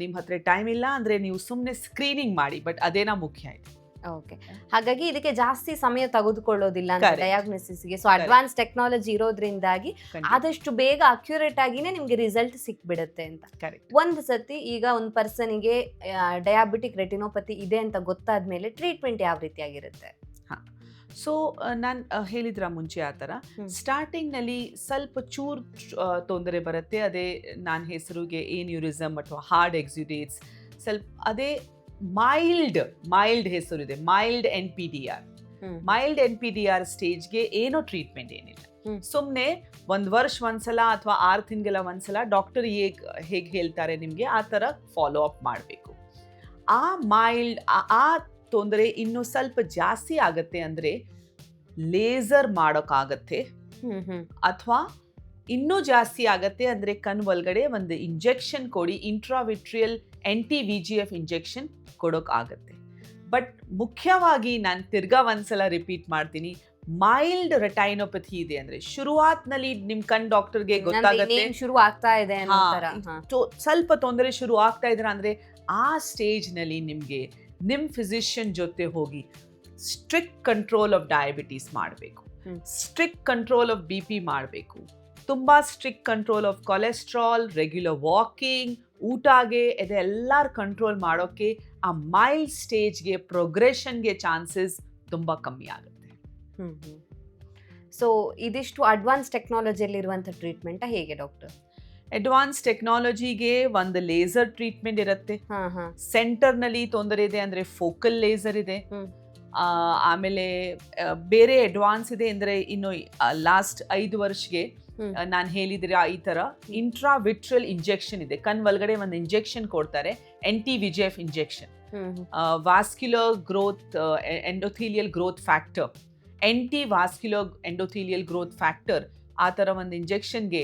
ನಿಮ್ಮ ಹತ್ರ ಟೈಮ್ ಇಲ್ಲ ಅಂದರೆ ನೀವು ಸುಮ್ಮನೆ ಸ್ಕ್ರೀನಿಂಗ್ ಮಾಡಿ ಬಟ್ ಅದೇನ ಮುಖ್ಯ ಇದೆ. ಓಕೆ ಹಾಗಾಗಿ ಇದಕ್ಕೆ ಜಾಸ್ತಿ ಸಮಯ ತೆಗೆದುಕೊಳ್ಳೋದಿಲ್ಲ ಡಯಾಗ್ನೋಸಿಸ್ಗೆ ಸೊ ಅಡ್ವಾನ್ಸ್ ಟೆಕ್ನಾಲಜಿ ಇರೋದ್ರಿಂದಾಗಿ ಆದಷ್ಟು ಬೇಗ ಅಕ್ಯುರೇಟ್ ಆಗಿನೇ ನಿಮ್ಗೆ ರಿಸಲ್ಟ್ ಸಿಕ್ಬಿಡುತ್ತೆ ಅಂತ. ಒಂದು ಸತಿ ಈಗ ಒಂದು ಪರ್ಸನಿಗೆ ಡಯಾಬಿಟಿಕ್ ರೆಟಿನೋಪತಿ ಇದೆ ಅಂತ ಗೊತ್ತಾದ್ಮೇಲೆ ಟ್ರೀಟ್ಮೆಂಟ್ ಯಾವ ರೀತಿಯಾಗಿರುತ್ತೆ? ಸೊ ನಾನು ಹೇಳಿದ್ರ ಮುಂಚೆ ಆ ಥರ. ಸ್ಟಾರ್ಟಿಂಗ್ನಲ್ಲಿ ಸ್ವಲ್ಪ ಚೂರ್ ತೊಂದರೆ ಬರುತ್ತೆ. ಅದೇ ನಾನು ಹೆಸರುಗೆ ಏನ್ಯೂರಿಸಮ್ ಅಥವಾ ಹಾರ್ಡ್ ಎಕ್ಸಿಡೇಟ್ಸ್ ಸ್ವಲ್ಪ ಅದೇ ಮೈಲ್ಡ್ ಮೈಲ್ಡ್ ಹೆಸರು ಇದೆ mild N P D R mild N P D R ಸ್ಟೇಜ್ಗೆ ಏನೋ ಟ್ರೀಟ್ಮೆಂಟ್ ಏನಿಲ್ಲ. ಸುಮ್ಮನೆ ಒಂದು ವರ್ಷ ಒಂದ್ಸಲ ಅಥವಾ ಆರು ತಿಂಗಳ ಒಂದ್ಸಲ ಡಾಕ್ಟರ್ ಹೇಗ್ ಹೇಗೆ ಹೇಳ್ತಾರೆ ನಿಮಗೆ ಆ ಥರ ಫಾಲೋ ಅಪ್ ಮಾಡಬೇಕು. ಆ ಮೈಲ್ಡ್ ಆ ತೊಂದರೆ ಇನ್ನೂ ಸ್ವಲ್ಪ ಜಾಸ್ತಿ ಆಗತ್ತೆ ಅಂದರೆ ಲೇಸರ್ ಮಾಡೋಕ್ಕಾಗತ್ತೆ. ಅಥವಾ ಇನ್ನೂ ಜಾಸ್ತಿ ಆಗತ್ತೆ ಅಂದರೆ ಕಣ್ ಒಳಗಡೆ ಒಂದು ಇಂಜೆಕ್ಷನ್ ಕೊಡಿ intravitreal anti V G F injection ಕೊಡೋಕ್ಕಾಗತ್ತೆ. But ಮುಖ್ಯವಾಗಿ ನಾನು ತಿರ್ಗಾ ಒಂದ್ಸಲ ರಿಪೀಟ್ ಮಾಡ್ತೀನಿ ಮೈಲ್ಡ್ ರೆಟೈನೋಪಥಿ ಇದೆ ಅಂದ್ರೆ ಶುರುವಾತ್ನಲ್ಲಿ ನಿಮ್ ಕಣ್ ಡಾಕ್ಟರ್ಗೆ ಗೆ ಗೊತ್ತಾಗುತ್ತೆ. ಶುರು ಆಗ್ತಾ ಇದೆ ಸ್ವಲ್ಪ ತೊಂದರೆ ಶುರು ಆಗ್ತಾ ಇದ್ರ ಅಂದ್ರೆ ಆ ಸ್ಟೇಜ್ನಲ್ಲಿ ನಿಮಗೆ ನಿಮ್ಮ ಫಿಸಿಷಿಯನ್ ಜೊತೆ ಹೋಗಿ ಸ್ಟ್ರಿಕ್ ಕಂಟ್ರೋಲ್ ಆಫ್ ಡಯಾಬಿಟೀಸ್ ಮಾಡಬೇಕು. Strict strict control of B P ಮಾಡಬೇಕು. ತುಂಬ strict control of cholesterol regular walking ಊಟಗೆ ಇದೆಲ್ಲರ ಕಂಟ್ರೋಲ್ ಮಾಡೋಕ್ಕೆ ಆ ಮೈಲ್ಡ್ ಸ್ಟೇಜ್ಗೆ ಪ್ರೋಗ್ರೆಷನ್ಗೆ ಚಾನ್ಸಸ್ ತುಂಬ ಕಮ್ಮಿ ಆಗುತ್ತೆ. ಸೊ ಇದಿಷ್ಟು ಅಡ್ವಾನ್ಸ್ ಟೆಕ್ನಾಲಜಿಯಲ್ಲಿರುವಂಥ ಟ್ರೀಟ್ಮೆಂಟ್ ಹೇಗೆ ಡಾಕ್ಟರ್ ಅಡ್ವಾನ್ಸ್ ಟೆಕ್ನಾಲಜಿಗೆ ಒಂದು ಲೇಸರ್ ಟ್ರೀಟ್ಮೆಂಟ್ ಇರುತ್ತೆ. ಸೆಂಟರ್ನಲ್ಲಿ ತೊಂದರೆ ಇದೆ ಅಂದ್ರೆ ಫೋಕಲ್ ಲೇಸರ್ ಇದೆ. ಆಮೇಲೆ ಬೇರೆ ಅಡ್ವಾನ್ಸ್ ಇದೆ ಅಂದ್ರೆ ಇನ್ನು ಲಾಸ್ಟ್ ಐದು ವರ್ಷಗೆ. ನಾನು ಹೇಳಿದ್ರೆ ಈ ತರ. ಇಂಟ್ರಾ ವಿಟ್ರಲ್ ಇಂಜೆಕ್ಷನ್ ಇದೆ. ಕಣ್ ಒಳಗಡೆ ಒಂದು ಇಂಜೆಕ್ಷನ್ ಕೊಡ್ತಾರೆ. Anti T V G F injection vascular growth endothelial growth factor anti vascular endothelial growth factor ಆ ಥರ ಒಂದು ಇಂಜೆಕ್ಷನ್ಗೆ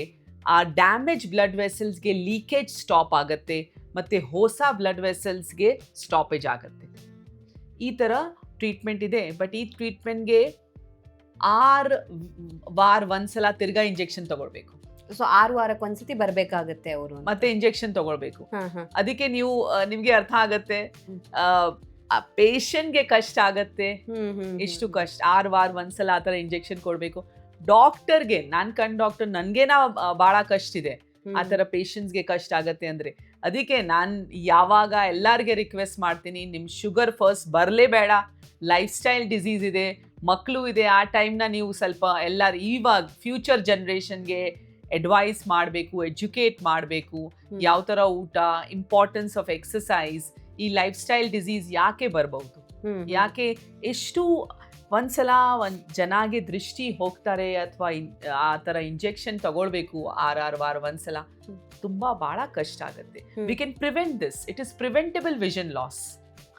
ಆ ಡ್ಯಾಮೇಜ್ ಬ್ಲಡ್ ವೆಸಲ್ಸ್ಗೆ ಲೀಕೇಜ್ ಸ್ಟಾಪ್ ಆಗುತ್ತೆ ಮತ್ತು ಹೊಸ ಬ್ಲಡ್ ವೆಸಲ್ಸ್ಗೆ ಸ್ಟಾಪೇಜ್ ಆಗುತ್ತೆ ಈ ಥರ ಟ್ರೀಟ್ಮೆಂಟ್ ಇದೆ ಬಟ್ ಈ ಟ್ರೀಟ್ಮೆಂಟ್ಗೆ ಆರು ವಾರ ಒಂದ್ಸಲ ತಿರ್ಗಾ ಇಂಜೆಕ್ಷನ್ ತಗೊಳ್ಬೇಕು ಸೊ ಆರು ವಾರಕ್ಕೆ ಒಂದ್ಸತಿ ಬರ್ಬೇಕಾಗತ್ತೆ ಅವರು ಮತ್ತೆ ಇಂಜೆಕ್ಷನ್ ತಗೊಳ್ಬೇಕು ಹಾ ಹಾ ಅದಕ್ಕೆ ನೀವು ಆ, ನಿಮ್ಗೆ ಅರ್ಥ ಆಗತ್ತೆ ಹ್ಮ್. ಆ ಪೇಷಂಟ್ಗೆ ಕಷ್ಟ ಆಗತ್ತೆ ಹ್ಮ್ ಹ್ಮ್ ಎಷ್ಟು ಕಷ್ಟ ಆರು ವಾರ ಒಂದ್ಸಲ ಆ ಥರ ಇಂಜೆಕ್ಷನ್ ಕೊಡಬೇಕು ಡಾಕ್ಟರ್ಗೆ ನಾನು ಕಣ್ ಡಾಕ್ಟರ್ ನನಗೇನ ಭಾಳ ಕಷ್ಟ ಇದೆ. ಆ ಥರ ಪೇಷಂಟ್ಸ್ಗೆ ಕಷ್ಟ ಆಗತ್ತೆ ಅಂದರೆ. ಅದಕ್ಕೆ ನಾನು ಯಾವಾಗ ಎಲ್ಲರಿಗೆ ರಿಕ್ವೆಸ್ಟ್ ಮಾಡ್ತೀನಿ ನಿಮ್ಮ ಶುಗರ್ ಫಸ್ಟ್ ಬರಲೇಬೇಡ. ಲೈಫ್ ಸ್ಟೈಲ್ ಡಿಸೀಸ್ ಇದೆ ಮಕ್ಕಳು ಇದೆ ಆ ಟೈಮ್ನ ನೀವು ಸ್ವಲ್ಪ ಎಲ್ಲರೂ ಇವಾಗ ಫ್ಯೂಚರ್ ಜನ್ರೇಷನ್ಗೆ ಅಡ್ವೈಸ್ ಮಾಡಬೇಕು ಎಜುಕೇಟ್ ಮಾಡಬೇಕು. ಯಾವ ಥರ ಊಟ ಇಂಪಾರ್ಟೆನ್ಸ್ ಆಫ್ ಎಕ್ಸಸೈಸ್ ಈ ಲೈಫ್ ಸ್ಟೈಲ್ ಡಿಸೀಸ್ ಯಾಕೆ ಬರಬಹುದು ಯಾಕೆ ಎಷ್ಟು ಒಂದ್ಸಲ ಒಂದು ಜನಾಗೆ ದೃಷ್ಟಿ ಹೋಗ್ತಾರೆ ಅಥವಾ ಆ ಥರ ಇಂಜೆಕ್ಷನ್ ತಗೊಳ್ಬೇಕು ಆರ್ ಆರ್ ವಾರ ಒಂದ್ಸಲ ಸಲ ತುಂಬಾ ಬಹಳ ಕಷ್ಟ ಆಗುತ್ತೆ. We can prevent this it is preventable vision loss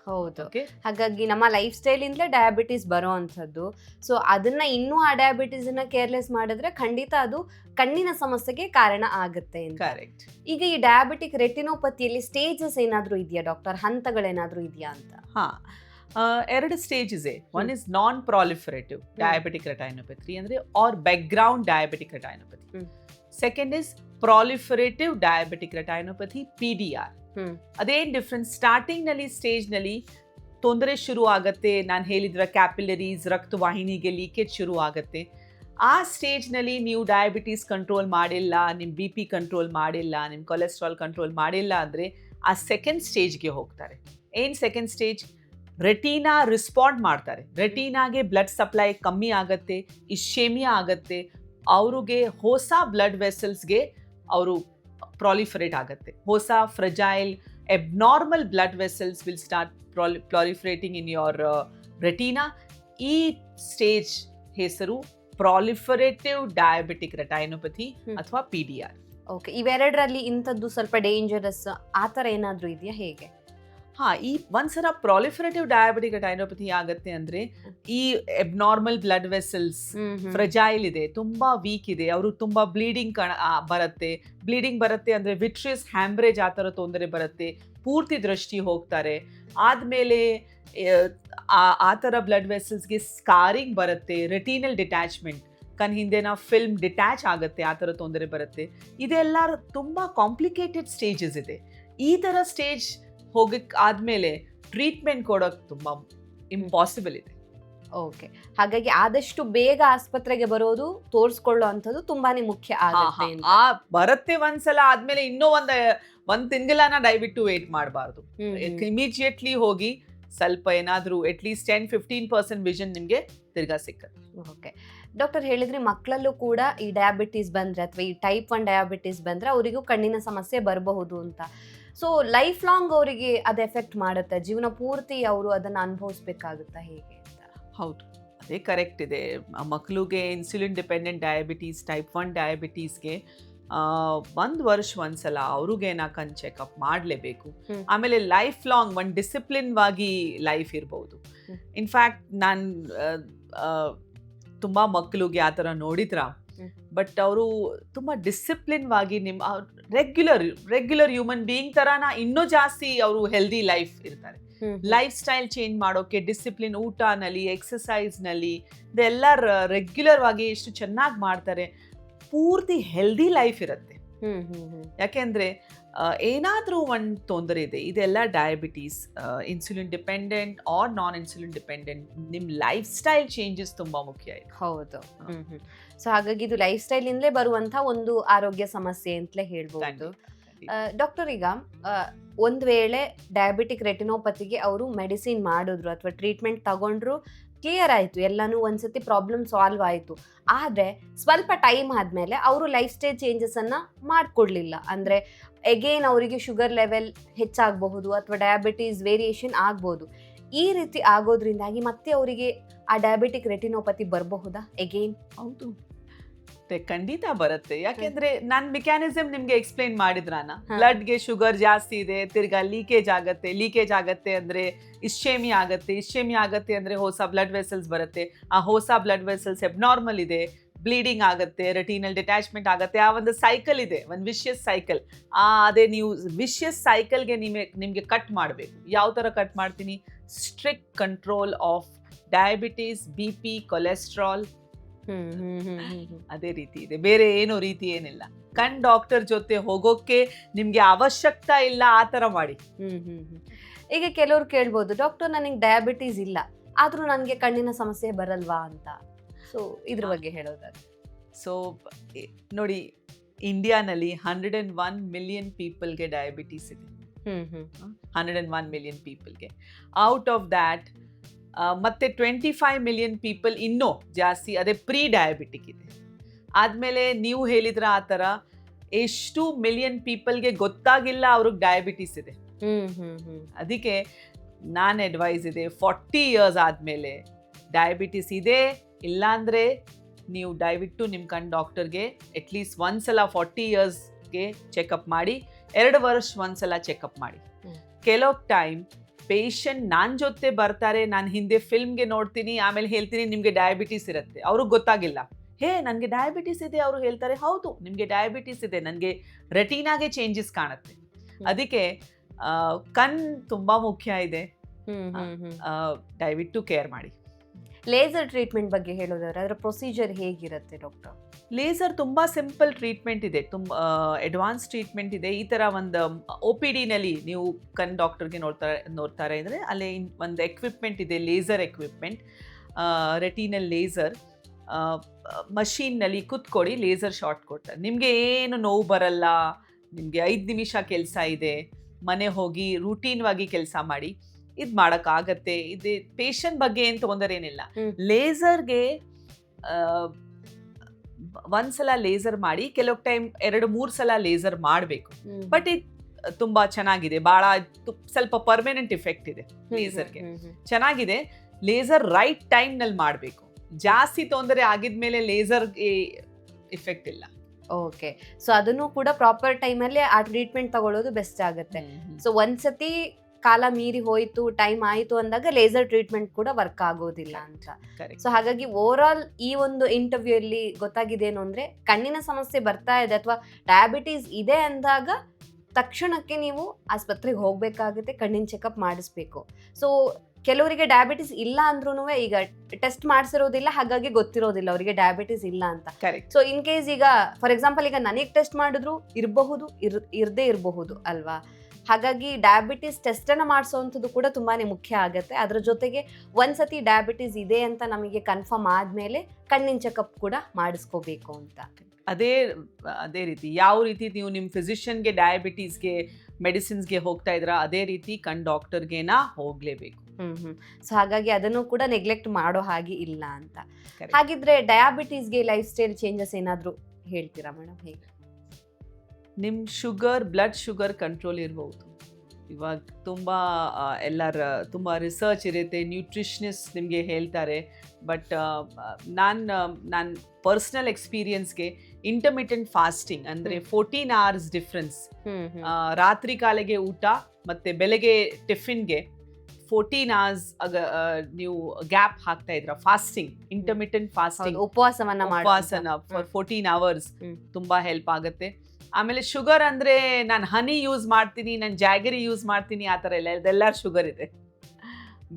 ಹೌದು. ಹಾಗಾಗಿ ನಮ್ಮ ಲೈಫ್ ಸ್ಟೈಲಿಂದಲೇ ಡಯಾಬಿಟಿಸ್ ಬರೋ ಅಂಥದ್ದು. ಸೊ ಅದನ್ನ ಇನ್ನೂ ಆ ಡಯಾಬಿಟಿಸ್ನ ಕೇರ್ಲೆಸ್ ಮಾಡಿದ್ರೆ ಖಂಡಿತ ಅದು ಕಣ್ಣಿನ ಸಮಸ್ಯೆಗೆ ಕಾರಣ ಆಗುತ್ತೆ ಕರೆಕ್ಟ್ ಈಗ ಈ ಡಯಾಬಿಟಿಕ್ ರೆಟಿನೋಪತಿಯಲ್ಲಿ ಸ್ಟೇಜಸ್ ಏನಾದರೂ ಇದೆಯಾ ಡಾಕ್ಟರ್ ಹಂತಗಳೇನಾದರೂ ಇದೆಯಾ ಅಂತ? ಹಾ. ಎರಡು ಸ್ಟೇಜ್ ಇದೆ one is non proliferative diabetic retinopathy ಅಂದ್ರೆ or background diabetic retinopathy second is proliferative diabetic retinopathy P D R starting ಅದೇನು ಡಿಫ್ರೆನ್ಸ್ ಸ್ಟಾರ್ಟಿಂಗ್ನಲ್ಲಿ ಸ್ಟೇಜ್ನಲ್ಲಿ ತೊಂದರೆ ಶುರು ಆಗುತ್ತೆ. ನಾನು ಹೇಳಿದ್ರ ಕ್ಯಾಪಿಲರೀಸ್ ರಕ್ತವಾಹಿನಿಗೆ ಲೀಕೇಜ್ ಶುರು ಆಗುತ್ತೆ. ಆ ಸ್ಟೇಜ್ನಲ್ಲಿ ನೀವು ಡಯಾಬಿಟೀಸ್ ಕಂಟ್ರೋಲ್ ಮಾಡಿಲ್ಲ ನಿಮ್ಮ ಬಿ ಪಿ ಕಂಟ್ರೋಲ್ ಮಾಡಿಲ್ಲ ನಿಮ್ಮ ಕೊಲೆಸ್ಟ್ರಾಲ್ ಕಂಟ್ರೋಲ್ ಮಾಡಿಲ್ಲ ಅಂದ್ರೆ ಆ ಸೆಕೆಂಡ್ ಸ್ಟೇಜ್ಗೆ ಹೋಗ್ತಾರೆ. ಏನ್ ಸೆಕೆಂಡ್ ಸ್ಟೇಜ್ ರೆಟೀನಾ ರಿಸ್ಪಾಂಡ್ ಮಾಡ್ತಾರೆ. ರೆಟೀನಾಗೆ ಬ್ಲಡ್ ಸಪ್ಲೈ ಕಮ್ಮಿ ಆಗುತ್ತೆ ಇಶೇಮಿಯಾ ಆಗುತ್ತೆ ಅವ್ರಿಗೆ ಹೊಸ ಬ್ಲಡ್ ವೆಸಲ್ಸ್ಗೆ ಅವರು ಪ್ರಾಲಿಫರೇಟ್ ಆಗುತ್ತೆ. ಹೊಸ fragile abnormal blood vessels will start proliferating in your retina ಈ ಸ್ಟೇಜ್ ಹೆಸರು ಪ್ರಾಲಿಫರೇಟಿವ್ ಡಯಾಬಿಟಿಕ್ ರೆಟೈನೋಪತಿ ಅಥವಾ ಪಿ ಡಿ ಆರ್ ಓಕೆ ಇವೆರಡರಲ್ಲಿ ಇಂಥದ್ದು ಸ್ವಲ್ಪ ಡೇಂಜರಸ್ ಆ ಥರ ಏನಾದರೂ ಇದೆಯಾ ಹೇಗೆ? ಹಾ ಈ ಒಂದ್ಸಲ ಪ್ರಾಲಿಫರೇಟಿವ್ ಡಯಾಬಿಟಿಕ್ ಡೈನೋಪತಿ ಆಗತ್ತೆ ಅಂದ್ರೆ ಈ ಎಬ್ನಾರ್ಮಲ್ ಬ್ಲಡ್ ವೆಸಲ್ಸ್ ಫ್ರಜೈಲ್ ಇದೆ ತುಂಬಾ ವೀಕ್ ಇದೆ ಅವರು ತುಂಬಾ ಬ್ಲೀಡಿಂಗ್ ಕಣ ಬರುತ್ತೆ. ಬ್ಲೀಡಿಂಗ್ ಬರುತ್ತೆ ಅಂದ್ರೆ ವಿಟ್ರಿಯಸ್ ಹ್ಯಾಂಬ್ರೇಜ್ ಆ ಥರ ತೊಂದರೆ ಬರುತ್ತೆ ಪೂರ್ತಿ ದೃಷ್ಟಿ ಹೋಗ್ತಾರೆ. ಆದ್ಮೇಲೆ ಆ ಥರ ಬ್ಲಡ್ ವೆಸಲ್ಸ್ಗೆ ಸ್ಕಾರಿಂಗ್ ಬರುತ್ತೆ ರೆಟೀನಲ್ ಡಿಟ್ಯಾಚ್ಮೆಂಟ್ ಕಣ್ ಹಿಂದೆನ ಫಿಲ್ಮ್ ಡಿಟ್ಯಾಚ್ ಆಗುತ್ತೆ ಆ ಥರ ತೊಂದರೆ ಬರುತ್ತೆ. ಇದೆಲ್ಲ ತುಂಬಾ ಕಾಂಪ್ಲಿಕೇಟೆಡ್ ಸ್ಟೇಜಸ್ ಇದೆ. ಈ ತರ ಸ್ಟೇಜ್ ಹೋಗಕ್ಕೆ ಆದಮೇಲೆ ಟ್ರೀಟ್ಮೆಂಟ್ ಕೊಡೋಕ್ಕೆ ತುಂಬ ಇಂಪಾಸಿಬಲ್ ಇದೆ. ಓಕೆ ಹಾಗಾಗಿ ಆದಷ್ಟು ಬೇಗ ಆಸ್ಪತ್ರೆಗೆ ಬರೋದು ತೋರಿಸ್ಕೊಳ್ಳೋ ಅಂಥದ್ದು ತುಂಬಾನೇ ಮುಖ್ಯ ಆಗುತ್ತೆ ಆ ಬರುತ್ತೆ ಒಂದ್ಸಲ ಆದ್ಮೇಲೆ ಇನ್ನೂ ಒಂದ್ ಒಂದ್ ತಿಂಗಳನ ದಯವಿಟ್ಟು ವೇಟ್ ಮಾಡಬಾರ್ದು. ಇಮಿಡಿಯೇಟ್ಲಿ ಹೋಗಿ ಸ್ವಲ್ಪ ಏನಾದರೂ at least ten fifteen percent vision ನಿಮಗೆ ತಿರ್ಗಾ ಸಿಕ್ಕತ್ತೆ. ಓಕೆ ಡಾಕ್ಟರ್ ಹೇಳಿದ್ರೆ ಮಕ್ಕಳಲ್ಲೂ ಕೂಡ ಈ ಡಯಾಬಿಟೀಸ್ ಬಂದರೆ ಅಥವಾ ಈ ಟೈಪ್ ಒನ್ ಡಯಾಬಿಟೀಸ್ ಬಂದರೆ ಅವರಿಗೂ ಕಣ್ಣಿನ ಸಮಸ್ಯೆ ಬರಬಹುದು ಅಂತ. ಸೊ ಲೈಫ್ ಲಾಂಗ್ ಅವರಿಗೆ ಅದು ಎಫೆಕ್ಟ್ ಮಾಡುತ್ತೆ ಜೀವನ ಪೂರ್ತಿ ಅವರು ಅದನ್ನ ಅನುಭವಿಸ್ಬೇಕಾಗುತ್ತಾ ಹೇಗೆ ಅಂತ ಹೌದು ಅದೇ ಕರೆಕ್ಟ್ ಇದೆ ಮಕ್ಕಳಿಗೆ insulin dependent diabetes type one ಡಯಾಬಿಟೀಸ್ಗೆ ಒಂದು ವರ್ಷ ಒಂದ್ಸಲ ಅವ್ರಿಗೆ ನಾಕನ್ ಚೆಕಪ್ ಮಾಡಲೇಬೇಕು. ಆಮೇಲೆ ಲೈಫ್ ಲಾಂಗ್ ಒಂದು ಡಿಸಿಪ್ಲಿನ್ವಾಗಿ ಲೈಫ್ ಇರ್ಬೋದು. ಇನ್ಫ್ಯಾಕ್ಟ್ ನಾನು ತುಂಬ ಮಕ್ಕಳಿಗೆ ಆ ಥರ ನೋಡಿದ್ರ. ಬಟ್ ಅವರು ತುಂಬ ಡಿಸಿಪ್ಲಿನ್ವಾಗಿ ನಿಮ್ಮ ರೆಗ್ಯುಲರ್ ರೆಗ್ಯುಲರ್ ಹ್ಯೂಮನ್ ಬೀಯಿಂಗ್ ಥರನ ಇನ್ನೂ ಜಾಸ್ತಿ ಅವರು ಹೆಲ್ದಿ ಲೈಫ್ ಇರ್ತಾರೆ. ಲೈಫ್ ಸ್ಟೈಲ್ ಚೇಂಜ್ ಮಾಡೋಕೆ ಡಿಸಿಪ್ಲಿನ್ ಊಟನಲ್ಲಿ ಎಕ್ಸಸೈಸ್ನಲ್ಲಿ ಇದೆಲ್ಲ ರೆಗ್ಯುಲರ್ ಆಗಿ ಎಷ್ಟು ಚೆನ್ನಾಗಿ ಮಾಡ್ತಾರೆ. ಪೂರ್ತಿ ಹೆಲ್ದಿ ಲೈಫ್ ಇರುತ್ತೆ. ಯಾಕೆಂದ್ರೆ ಏನಾದ್ರೂ ಒಂದು ತೊಂದರೆ ಇದೆ ಇದೆಲ್ಲ diabetes insulin dependent or non insulin dependent ನಿಮ್ಮ ಲೈಫ್ ಸ್ಟೈಲ್ ಚೇಂಜಸ್ ತುಂಬ ಮುಖ್ಯ ಇದೆ. ಹೌದು. ಸೊ ಹಾಗಾಗಿ ಇದು ಲೈಫ್ ಸ್ಟೈಲ್ ಇಂದಲೇ ಬರುವಂತ ಒಂದು ಆರೋಗ್ಯ ಸಮಸ್ಯೆ ಅಂತಲೇ ಹೇಳ್ಬಹುದು ಡಾಕ್ಟರ್ ಈಗ ಒಂದು ವೇಳೆ ಡಯಾಬಿಟಿಕ್ ರೆಟಿನೋಪತಿಗೆ ಅವರು ಮೆಡಿಸಿನ್ ಮಾಡಿದ್ರು ಅಥವಾ ಟ್ರೀಟ್ಮೆಂಟ್ ತಗೊಂಡ್ರು ಕ್ಲಿಯರ್ ಆಯಿತು ಎಲ್ಲನೂ ಒಂದ್ಸತಿ ಪ್ರಾಬ್ಲಮ್ ಸಾಲ್ವ್ ಆಯಿತು. ಆದರೆ ಸ್ವಲ್ಪ ಟೈಮ್ ಆದಮೇಲೆ ಅವರು ಲೈಫ್ ಸ್ಟೈಲ್ ಚೇಂಜಸನ್ನು ಮಾಡಿಕೊಡ್ಲಿಲ್ಲ. ಅಂದರೆ ಎಗೇನ್ ಅವರಿಗೆ ಶುಗರ್ ಲೆವೆಲ್ ಹೆಚ್ಚಾಗಬಹುದು ಅಥವಾ ಡಯಾಬಿಟೀಸ್ ವೇರಿಯೇಷನ್ ಆಗ್ಬೋದು. ಈ ರೀತಿ ಆಗೋದ್ರಿಂದಾಗಿ ಮತ್ತೆ ಅವರಿಗೆ ಆ ಡಯಾಬಿಟಿಕ್ ರೆಟಿನೋಪತಿ ಬರಬಹುದಾ? ಎಗೇನ್ ಹೌದು. ಖಂಡಿತ ಬರುತ್ತೆ. ಯಾಕೆಂದ್ರೆ ನಾನ್ ಮೆಕ್ಯಾನಿಸಮ್ ನಿಮ್ಗೆ ಎಕ್ಸ್ಪ್ಲೈನ್ ಮಾಡಿದ್ರಾನ ಬ್ಲಡ್ ಬ್ಲಡ್ಗೆ ಶುಗರ್ ಜಾಸ್ತಿ ಇದೆ ತಿರ್ಗಾ ಲೀಕೇಜ್ ಆಗತ್ತೆ. ಲೀಕೇಜ್ ಆಗತ್ತೆ ಅಂದ್ರೆ ಇಶ್ಚೇಮಿ ಆಗತ್ತೆ. ಇಶ್ಚೇಮಿ ಆಗತ್ತೆ ಅಂದ್ರೆ ಹೊಸ ಬ್ಲಡ್ ವೆಸಲ್ಸ್ ಬರುತ್ತೆ. ಆ ಹೊಸ ಬ್ಲಡ್ ವೆಸಲ್ಸ್ ಎಬ್ನಾರ್ಮಲ್ ಇದೆ ಬ್ಲೀಡಿಂಗ್ ಆಗುತ್ತೆ ರೆಟಿನಲ್ ಡಿಟ್ಯಾಚ್ಮೆಂಟ್ ಆಗುತ್ತೆ. ಆ ಒಂದು ಸೈಕಲ್ ಇದೆ ಒಂದು ವಿಷಿಯಸ್ ಸೈಕಲ್ ಆ ಅದೇ ನೀವು ವಿಷಿಯಸ್ ಸೈಕಲ್ಗೆ ನಿಮಗೆ ನಿಮಗೆ ಕಟ್ ಮಾಡಬೇಕು. ಯಾವ ಥರ ಕಟ್ ಮಾಡ್ತೀನಿ? Strict control of diabetes B P cholesterol ಅದೇ ರೀತಿ ಇದೆ. ಬೇರೆ ಏನು ರೀತಿ ಏನಿಲ್ಲ. ಕಣ್ ಡಾಕ್ಟರ್ ಜೊತೆ ಹೋಗೋಕೆ ನಿಮ್ಗೆ ಅವಶ್ಯಕತೆ ಇಲ್ಲ ಆ ಥರ ಮಾಡಿ. ಹ್ಮ್ ಹ್ಮ್ ಹ್ಮ್. ಈಗ ಕೆಲವ್ರು ಕೇಳ್ಬೋದು ಡಾಕ್ಟರ್ ನನಗೆ ಡಯಾಬಿಟೀಸ್ ಇಲ್ಲ. ಆದ್ರೂ ನನಗೆ ಕಣ್ಣಿನ ಸಮಸ್ಯೆ ಬರಲ್ವಾ? ಅಂತ. ಸೊ ಇದ್ರ ಬಗ್ಗೆ ಹೇಳೋದಾದ್ರೆ. ಸೊ ನೋಡಿ ಇಂಡಿಯಾನಲ್ಲಿ ಹಂಡ್ರೆಡ್ ಆ್ಯಂಡ್ ಒನ್ ಮಿಲಿಯನ್ ಪೀಪಲ್ಗೆ ಡಯಾಬಿಟೀಸ್ ಇದೆ. ಹಂಡ್ರೆಡ್ ಆ್ಯಂಡ್ ಒನ್ ಮಿಲಿಯನ್ ಪೀಪಲ್ಗೆ ಔಟ್ ಆಫ್ ದ್ಯಾಟ್ ಮತ್ತೆ ಟ್ವೆಂಟಿ ಫೈವ್ ಮಿಲಿಯನ್ ಪೀಪಲ್ ಇನ್ನೂ ಜಾಸ್ತಿ ಅದೇ ಪ್ರೀ ಡಯಾಬಿಟಿಕ್ ಇದೆ. ಆದಮೇಲೆ ನೀವು ಹೇಳಿದ್ರ ಆ ಥರ ಎಷ್ಟು ಮಿಲಿಯನ್ ಪೀಪಲ್ಗೆ ಗೊತ್ತಾಗಿಲ್ಲ ಅವ್ರಿಗೆ ಡಯಾಬಿಟೀಸ್ ಇದೆ. ಅದಕ್ಕೆ ನಾನು ಅಡ್ವೈಸ್ ಇದೆ ಫಾರ್ಟಿ ಇಯರ್ಸ್ ಆದಮೇಲೆ ಡಯಾಬಿಟಿಸ್ ಇದೆ ಇಲ್ಲಾಂದರೆ ನೀವು ದಯವಿಟ್ಟು ನಿಮ್ಮ ಕಣ್ ಡಾಕ್ಟರ್ಗೆ ಅಟ್ಲೀಸ್ಟ್ ಒಂದ್ಸಲ ಫಾರ್ಟಿ ಇಯರ್ಸ್ಗೆ ಚೆಕಪ್ ಮಾಡಿ ಎರಡು ವರ್ಷ ಒಂದ್ಸಲ ಚೆಕಪ್ ಮಾಡಿ. ಕೆಲವು ಟೈಮ್ ಪೇಷಂಟ್ ನನ್ನ ಜೊತೆ ಬರ್ತಾರೆ ನಾನು ಹಿಂದೆ ಫಿಲ್ಮ್ಗೆ ನೋಡ್ತೀನಿ ಆಮೇಲೆ ಹೇಳ್ತೀನಿ ನಿಮಗೆ ಡಯಾಬಿಟೀಸ್ ಇರುತ್ತೆ. ಅವ್ರಿಗೆ ಗೊತ್ತಾಗಿಲ್ಲ. ಹೇ ನನಗೆ ಡಯಾಬಿಟೀಸ್ ಇದೆ ಅವರು ಹೇಳ್ತಾರೆ ಹೌದು ನಿಮಗೆ ಡಯಾಬಿಟೀಸ್ ಇದೆ ನನಗೆ ರೆಟೀನಾಗೆ ಚೇಂಜಸ್ ಕಾಣುತ್ತೆ. ಅದಕ್ಕೆ ಕಣ್ ತುಂಬ ಮುಖ್ಯ ಇದೆ. ದಯವಿಟ್ಟು ಕೇರ್ ಮಾಡಿ. ಲೇಸರ್ ಟ್ರೀಟ್ಮೆಂಟ್ ಬಗ್ಗೆ ಹೇಳೋದಾದ್ರೆ ಅದರ ಪ್ರೊಸೀಜರ್ ಹೇಗಿರುತ್ತೆ ಡಾಕ್ಟರ್ ಲೇಸರ್ ತುಂಬ ಸಿಂಪಲ್ ಟ್ರೀಟ್ಮೆಂಟ್ ಇದೆ. ತುಂಬ ಅಡ್ವಾನ್ಸ್ ಟ್ರೀಟ್ಮೆಂಟ್ ಇದೆ. ಈ ಥರ ಒಂದು ಒ ಪಿ ಡಿನಲ್ಲಿ ನೀವು ಕಣ್ ಡಾಕ್ಟರ್ಗೆ ನೋಡ್ತಾರೆ ನೋಡ್ತಾರೆ ಅಂದರೆ ಅಲ್ಲಿ ಒಂದು ಎಕ್ವಿಪ್ಮೆಂಟ್ ಇದೆ ಲೇಸರ್ ಎಕ್ವಿಪ್ಮೆಂಟ್ ರೆಟಿನಲ್ ಲೇಸರ್ ಮಷೀನ್ನಲ್ಲಿ ಕುತ್ಕೊಡಿ ಲೇಸರ್ ಶಾಟ್ ಕೊಡ್ತಾರೆ. ನಿಮಗೆ ಏನು ನೋವು ಬರಲ್ಲ ನಿಮಗೆ ಐದು ನಿಮಿಷ ಕೆಲಸ ಇದೆ ಮನೆ ಹೋಗಿ ರೂಟೀನ್ವಾಗಿ ಕೆಲಸ ಮಾಡಿ ಇದು ಮಾಡೋಕ್ಕಾಗತ್ತೆ ಇದು ಪೇಷಂಟ್ ಬಗ್ಗೆ ಏನು ತೊಗೊಂಡರೇನಿಲ್ಲ ಏನಿಲ್ಲ. ಹ್ಮ್. ಸಲ ಒಂದ್ಸಲ ಲೇಸರ್ ಮಾಡಿ ಕೆಲವು ಟೈಮ್ ಎರಡು ಮೂರು ಸಲ ಲೇಸರ್ ಮಾಡಬೇಕು. ಬಟ್ ಇದು ತುಂಬಾ ಚೆನ್ನಾಗಿದೆ. ಬಹಳ ಸ್ವಲ್ಪ ಪರ್ಮನೆಂಟ್ ಇಫೆಕ್ಟ್ ಇದೆ ಲೇಸರ್ಗೆ. ಚೆನ್ನಾಗಿದೆ. ಲೇಸರ್ ರೈಟ್ ಟೈಮ್ನಲ್ಲಿ ಮಾಡಬೇಕು. ಜಾಸ್ತಿ ತೊಂದರೆ ಆಗಿದ್ಮೇಲೆ ಲೇಸರ್ ಇಫೆಕ್ಟ್ ಇಲ್ಲ. ಓಕೆ ಸೊ ಅದನ್ನು ಕೂಡ ಪ್ರಾಪರ್ ಟೈಮಲ್ಲಿ ಆ ಟ್ರೀಟ್ಮೆಂಟ್ ತಗೊಳ್ಳೋದು ಬೆಸ್ಟ್ ಆಗುತ್ತೆ. ಸೊ ಒಂದ್ಸತಿ ಕಾಲ ಮೀರಿ ಹೋಯ್ತು ಟೈಮ್ ಆಯಿತು ಅಂದಾಗ ಲೇಸರ್ ಟ್ರೀಟ್ಮೆಂಟ್ ಕೂಡ ವರ್ಕ್ ಆಗೋದಿಲ್ಲ ಅಂತ. ಸೊ ಹಾಗಾಗಿ ಓವರ್ ಆಲ್ ಈ ಒಂದು ಇಂಟರ್ವ್ಯೂ ಅಲ್ಲಿ ಗೊತ್ತಾಗಿದ್ದೇನು ಅಂದ್ರೆ ಕಣ್ಣಿನ ಸಮಸ್ಯೆ ಬರ್ತಾ ಇದೆ ಅಥವಾ ಡಯಾಬಿಟೀಸ್ ಇದೆ ಅಂದಾಗ ತಕ್ಷಣಕ್ಕೆ ನೀವು ಆಸ್ಪತ್ರೆಗೆ ಹೋಗ್ಬೇಕಾಗುತ್ತೆ ಕಣ್ಣಿನ ಚೆಕಪ್ ಮಾಡಿಸ್ಬೇಕು. ಸೊ ಕೆಲವರಿಗೆ ಡಯಾಬಿಟಿಸ್ ಇಲ್ಲ ಅಂದ್ರೂ ಈಗ ಟೆಸ್ಟ್ ಮಾಡಿಸಿರೋದಿಲ್ಲ ಹಾಗಾಗಿ ಗೊತ್ತಿರೋದಿಲ್ಲ ಅವರಿಗೆ ಡಯಾಬಿಟಿಸ್ ಇಲ್ಲ ಅಂತ. ಸೊ ಇನ್ ಕೇಸ್ ಈಗ ಫಾರ್ ಎಕ್ಸಾಂಪಲ್ ಈಗ ನನಗೆ ಟೆಸ್ಟ್ ಮಾಡಿದ್ರು ಇರಬಹುದು ಇರ್ ಇರದೇ ಇರಬಹುದು ಅಲ್ವಾ? ಹಾಗಾಗಿ ಡಯಾಬಿಟಿಸ್ ಟೆಸ್ಟ್ ಅನ್ನು ಮಾಡಿಸೋವಂಥದ್ದು ಕೂಡ ತುಂಬಾ ಮುಖ್ಯ ಆಗುತ್ತೆ. ಅದರ ಜೊತೆಗೆ ಒಂದ್ಸತಿ ಡಯಾಬಿಟಿಸ್ ಇದೆ ಅಂತ ನಮಗೆ ಕನ್ಫರ್ಮ್ ಆದ್ಮೇಲೆ ಕಣ್ಣಿನ ಚೆಕಪ್ ಕೂಡ ಮಾಡಿಸ್ಕೋಬೇಕು ಅಂತ. ಅದೇ ಅದೇ ರೀತಿ ಯಾವ ರೀತಿ ನೀವು ನಿಮ್ಮ ಫಿಸಿಷಿಯನ್ಗೆ ಡಯಾಬಿಟೀಸ್ಗೆ ಮೆಡಿಸಿನ್ಸ್ಗೆ ಹೋಗ್ತಾ ಇದ್ರ ಅದೇ ರೀತಿ ಕಣ್ ಡಾಕ್ಟರ್ಗೆನಾ ಹೋಗಲೇಬೇಕು. ಹ್ಮ್ ಹ್ಮ್. ಸೊ ಹಾಗಾಗಿ ಅದನ್ನು ಕೂಡ ನೆಗ್ಲೆಕ್ಟ್ ಮಾಡೋ ಹಾಗೆ ಇಲ್ಲ ಅಂತ. ಹಾಗಿದ್ರೆ ಡಯಾಬಿಟೀಸ್ಗೆ ಲೈಫ್ ಸ್ಟೈಲ್ ಚೇಂಜಸ್ ಏನಾದರೂ ಹೇಳ್ತೀರಾ ಮೇಡಮ್ ಹೇಗೆ? ನಿಮ್ಮ ಶುಗರ್ ಬ್ಲಡ್ ಶುಗರ್ ಕಂಟ್ರೋಲ್ ಇರ್ಬೋದು. ಇವಾಗ ತುಂಬ ಎಲ್ಲರ ತುಂಬ ರಿಸರ್ಚ್ ಇರುತ್ತೆ ನ್ಯೂಟ್ರಿಷನಿಸ್ಟ್ ನಿಮಗೆ ಹೇಳ್ತಾರೆ. ಬಟ್ ನಾನು ನಾನು ಪರ್ಸ್ನಲ್ ಎಕ್ಸ್ಪೀರಿಯನ್ಸ್ಗೆ ಇಂಟರ್ಮಿಟೆಂಟ್ ಫಾಸ್ಟಿಂಗ್ ಅಂದರೆ ಫೋರ್ಟೀನ್ ಅವರ್ಸ್ ಡಿಫ್ರೆನ್ಸ್ ರಾತ್ರಿ ಕಾಲಿಗೆ ಊಟ ಮತ್ತು ಬೆಳಗ್ಗೆ ಟಿಫಿನ್ಗೆ ಫೋರ್ಟೀನ್ ಅವರ್ಸ್ ನೀವು ಗ್ಯಾಪ್ ಹಾಕ್ತಾ ಇದ್ರ ಫಾಸ್ಟಿಂಗ್ ಇಂಟರ್ಮಿಟೆಂಟ್ ಹೌದು ಫಾಸ್ಟಿಂಗ್ ಉಪವಾಸವನ್ನ ಉಪವಾಸನ ಫಾರ್ ಫೋರ್ಟೀನ್ ಅವರ್ಸ್ ತುಂಬಾ ಹೆಲ್ಪ್ ಆಗುತ್ತೆ. ಆಮೇಲೆ ಶುಗರ್ ಅಂದ್ರೆ ನಾನು ಹನಿ ಯೂಸ್ ಮಾಡ್ತೀನಿ ನಾನು ಜಾಗರಿ ಯೂಸ್ ಮಾಡ್ತೀನಿ ಆ ಥರ ಎಲ್ಲ ಇದೆಲ್ಲ ಶುಗರ್ ಇದೆ.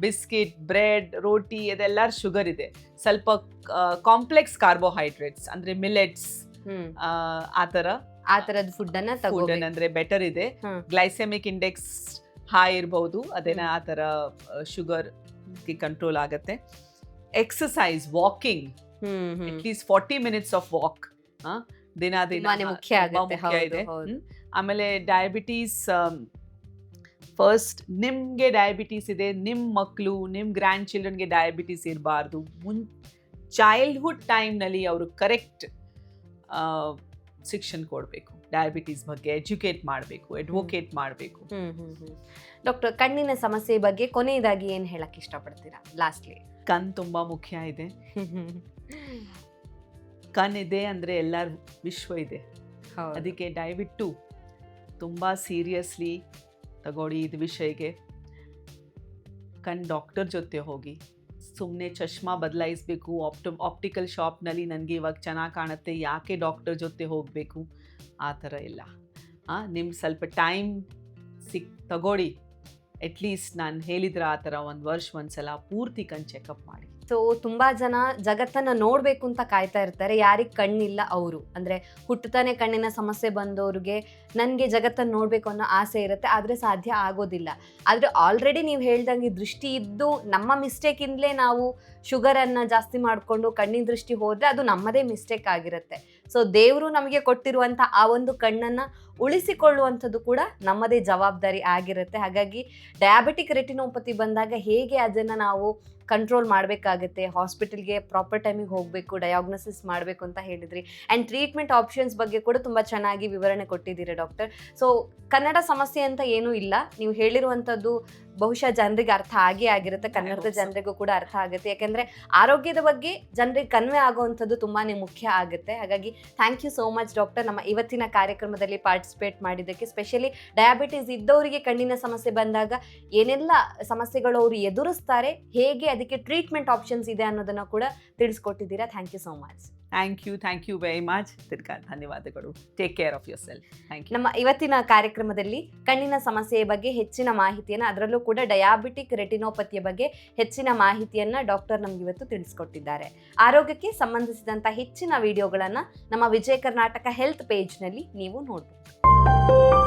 ಬಿಸ್ಕಿಟ್ ಬ್ರೆಡ್ ರೋಟಿ ಇದೆಲ್ಲ ಶುಗರ್ ಇದೆ. ಸ್ವಲ್ಪ ಕಾಂಪ್ಲೆಕ್ಸ್ ಕಾರ್ಬೋಹೈಡ್ರೇಟ್ಸ್ ಅಂದ್ರೆ ಮಿಲೆಟ್ಸ್ ಆ ಥರ. ಆ ಥರದ ಫುಡ್ ಅನ್ನ ಫುಡ್ ತಗೋಬೇಕು. ಅಂದ್ರೆ ಬೆಟರ್ ಇದೆ. ಗ್ಲೈಸೆಮಿಕ್ ಇಂಡೆಕ್ಸ್ ಹೈ ಇರಬಹುದು ಅದೇನ ಆ ಥರ ಶುಗರ್ ಕಂಟ್ರೋಲ್ ಆಗುತ್ತೆ. Exercise walking at least forty minutes of walk ದಿನ ದಿನ ಮುಖ್ಯ ಇದೆ. ಆಮೇಲೆ ಡಯಾಬಿಟೀಸ್ ಫಸ್ಟ್ ನಿಮ್ಗೆ ಡಯಾಬಿಟೀಸ್ ಇದೆ ನಿಮ್ಮ ಮಕ್ಕಳು ನಿಮ್ಮ ಗ್ರ್ಯಾಂಡ್ ಚಿಲ್ಡ್ರನ್ಗೆ ಡಯಾಬಿಟೀಸ್ ಇರಬಾರ್ದು. ಮುನ್ ಚೈಲ್ಡ್ಹುಡ್ ಟೈಮ್ನಲ್ಲಿ ಅವರು ಕರೆಕ್ಟ್ ಶಿಕ್ಷಣ ಕೊಡಬೇಕು. ಡಯಾಬಿಟೀಸ್ ಬಗ್ಗೆ ಎಜುಕೇಟ್ ಮಾಡಬೇಕು ಅಡ್ವೊಕೇಟ್ ಮಾಡಬೇಕು. ಡಾಕ್ಟರ್ ಕಣ್ಣಿನ ಸಮಸ್ಯೆ ಬಗ್ಗೆ ಕೊನೆಯದಾಗಿ ಏನು ಹೇಳಕ್ಕೆ ಇಷ್ಟಪಡ್ತೀರಾ? ಲಾಸ್ಟ್ಲಿ ಕಣ್ ತುಂಬ ಮುಖ್ಯ ಇದೆ. ಕಣ್ಣಿದೆ ಅಂದರೆ ಎಲ್ಲರ ವಿಶ್ವ ಇದೆ. ಅದಕ್ಕೆ ದಯವಿಟ್ಟು ತುಂಬ ಸೀರಿಯಸ್ಲಿ ತಗೊಳ್ಳಿ ಇದು ವಿಷಯಕ್ಕೆ. ಕಣ್ ಡಾಕ್ಟರ್ ಜೊತೆ ಹೋಗಿ. ಸುಮ್ಮನೆ ಚಶ್ಮಾ ಬದಲಾಯಿಸಬೇಕು. ಆಪ್ಟ ಆಪ್ಟಿಕಲ್ ಶಾಪ್ನಲ್ಲಿ ನನಗೆ ಇವಾಗ ಚೆನ್ನಾಗಿ ಕಾಣುತ್ತೆ. ಯಾಕೆ ಡಾಕ್ಟರ್ ಜೊತೆ ಹೋಗಬೇಕು? ಆ ಥರ ಇಲ್ಲ. ನಿಮ್ಮ ಸ್ವಲ್ಪ ಟೈಮ್ ಸಿಕ್ ತಗೊಳ್ಳಿ. ಅಟ್ಲೀಸ್ಟ್ ನಾನು ಹೇಳಿದ್ರೆ ಆ ಥರ ಒಂದು ವರ್ಷ ಒಂದು ಸಲ ಪೂರ್ತಿ ಕಣ್ ಚೆಕಪ್ ಮಾಡಿ. ಸೊ ತುಂಬಾ ಜನ ಜಗತ್ತನ್ನ ನೋಡಬೇಕು ಅಂತ ಕಾಯ್ತಾ ಇರ್ತಾರೆ. ಯಾರಿಗೆ ಕಣ್ಣಿಲ್ಲ ಅವರು. ಅಂದ್ರೆ ಹುಟ್ಟುತ್ತಾನೆ ಕಣ್ಣಿನ ಸಮಸ್ಯೆ ಬಂದವ್ರಿಗೆ ನನಗೆ ಜಗತ್ತನ್ನ ನೋಡಬೇಕು ಅನ್ನೋ ಆಸೆ ಇರುತ್ತೆ. ಆದ್ರೆ ಸಾಧ್ಯ ಆಗೋದಿಲ್ಲ. ಆದ್ರೆ ಆಲ್ರೆಡಿ ನೀವು ಹೇಳ್ದಂಗೆ ದೃಷ್ಟಿ ಇದ್ದು ನಮ್ಮ ಮಿಸ್ಟೇಕಿಂದಲೇ ನಾವು ಶುಗರ್ ಅನ್ನ ಜಾಸ್ತಿ ಮಾಡಿಕೊಂಡು ಕಣ್ಣಿನ ದೃಷ್ಟಿ ಹೋದರೆ ಅದು ನಮ್ಮದೇ ಮಿಸ್ಟೇಕ್ ಆಗಿರುತ್ತೆ. ಸೊ ದೇವರು ನಮಗೆ ಕೊಟ್ಟಿರುವಂತ ಆ ಒಂದು ಕಣ್ಣನ್ನ ಉಳಿಸಿಕೊಳ್ಳುವಂಥದ್ದು ಕೂಡ ನಮ್ಮದೇ ಜವಾಬ್ದಾರಿ ಆಗಿರುತ್ತೆ. ಹಾಗಾಗಿ ಡಯಾಬಿಟಿಕ್ ರೆಟಿನೋಪತಿ ಬಂದಾಗ ಹೇಗೆ ಅದನ್ನು ನಾವು ಕಂಟ್ರೋಲ್ ಮಾಡಬೇಕಾಗುತ್ತೆ ಹಾಸ್ಪಿಟಲ್ಗೆ ಪ್ರಾಪರ್ ಟೈಮಿಗೆ ಹೋಗಬೇಕು ಡಯಾಗ್ನೋಸಿಸ್ ಮಾಡಬೇಕು ಅಂತ ಹೇಳಿದ್ರಿ. ಆ್ಯಂಡ್ ಟ್ರೀಟ್ಮೆಂಟ್ ಆಪ್ಷನ್ಸ್ ಬಗ್ಗೆ ಕೂಡ ತುಂಬ ಚೆನ್ನಾಗಿ ವಿವರಣೆ ಕೊಟ್ಟಿದ್ದೀರಿ ಡಾಕ್ಟರ್ ಸೊ ಕನ್ನಡ ಸಮಸ್ಯೆ ಅಂತ ಏನೂ ಇಲ್ಲ. ನೀವು ಹೇಳಿರುವಂಥದ್ದು ಬಹುಶಃ ಜನರಿಗೆ ಅರ್ಥ ಆಗೇ ಆಗಿರುತ್ತೆ. ಕನ್ನಡದ ಜನರಿಗೂ ಕೂಡ ಅರ್ಥ ಆಗುತ್ತೆ. ಯಾಕೆಂದರೆ ಆರೋಗ್ಯದ ಬಗ್ಗೆ ಜನರಿಗೆ ಕನ್ವೆ ಆಗುವಂಥದ್ದು ತುಂಬಾ ಮುಖ್ಯ ಆಗುತ್ತೆ. ಹಾಗಾಗಿ thank you so much doctor ನಮ್ಮ ಇವತ್ತಿನ ಕಾರ್ಯಕ್ರಮದಲ್ಲಿ ಪಾರ್ಟಿಸಿಪೇಟ್ ಮಾಡಿದ್ದಕ್ಕೆ ಸ್ಪೆಷಲಿ ಡಯಾಬಿಟಿಸ್ ಇದ್ದವರಿಗೆ ಕಣ್ಣಿನ ಸಮಸ್ಯೆ ಬಂದಾಗ ಏನೆಲ್ಲ ಸಮಸ್ಯೆಗಳು ಅವರು ಎದುರಿಸ್ತಾರೆ, ಹೇಗೆ ಅದಕ್ಕೆ ಟ್ರೀಟ್ಮೆಂಟ್ ಆಪ್ಷನ್ಸ್ ಇದೆ ಅನ್ನೋದನ್ನ ಕೂಡ ತಿಳಿಸ್ಕೊಟ್ಟಿದ್ದೀರಾ. Thank you so much thank you thank you very much ತಿರ್ಗಾ ಧನ್ಯವಾದಗಳು. Take care of yourself thank you ನಮ್ಮ ಇವತ್ತಿನ ಕಾರ್ಯಕ್ರಮದಲ್ಲಿ ಕಣ್ಣಿನ ಸಮಸ್ಯೆಯ ಬಗ್ಗೆ ಹೆಚ್ಚಿನ ಮಾಹಿತಿಯನ್ನು, ಅದರಲ್ಲೂ ಕೂಡ ಡಯಾಬಿಟಿಕ್ ರೆಟಿನೋಪತಿಯ ಬಗ್ಗೆ ಹೆಚ್ಚಿನ ಮಾಹಿತಿಯನ್ನು ಡಾಕ್ಟರ್ ನಮ್ಗೆ ಇವತ್ತು ತಿಳಿಸ್ಕೊಟ್ಟಿದ್ದಾರೆ. ಆರೋಗ್ಯಕ್ಕೆ ಸಂಬಂಧಿಸಿದಂಥ ಹೆಚ್ಚಿನ ವಿಡಿಯೋಗಳನ್ನು ನಮ್ಮ ವಿಜಯ ಕರ್ನಾಟಕ ಹೆಲ್ತ್ ಪೇಜ್ನಲ್ಲಿ ನೀವು ನೋಡಬಹುದು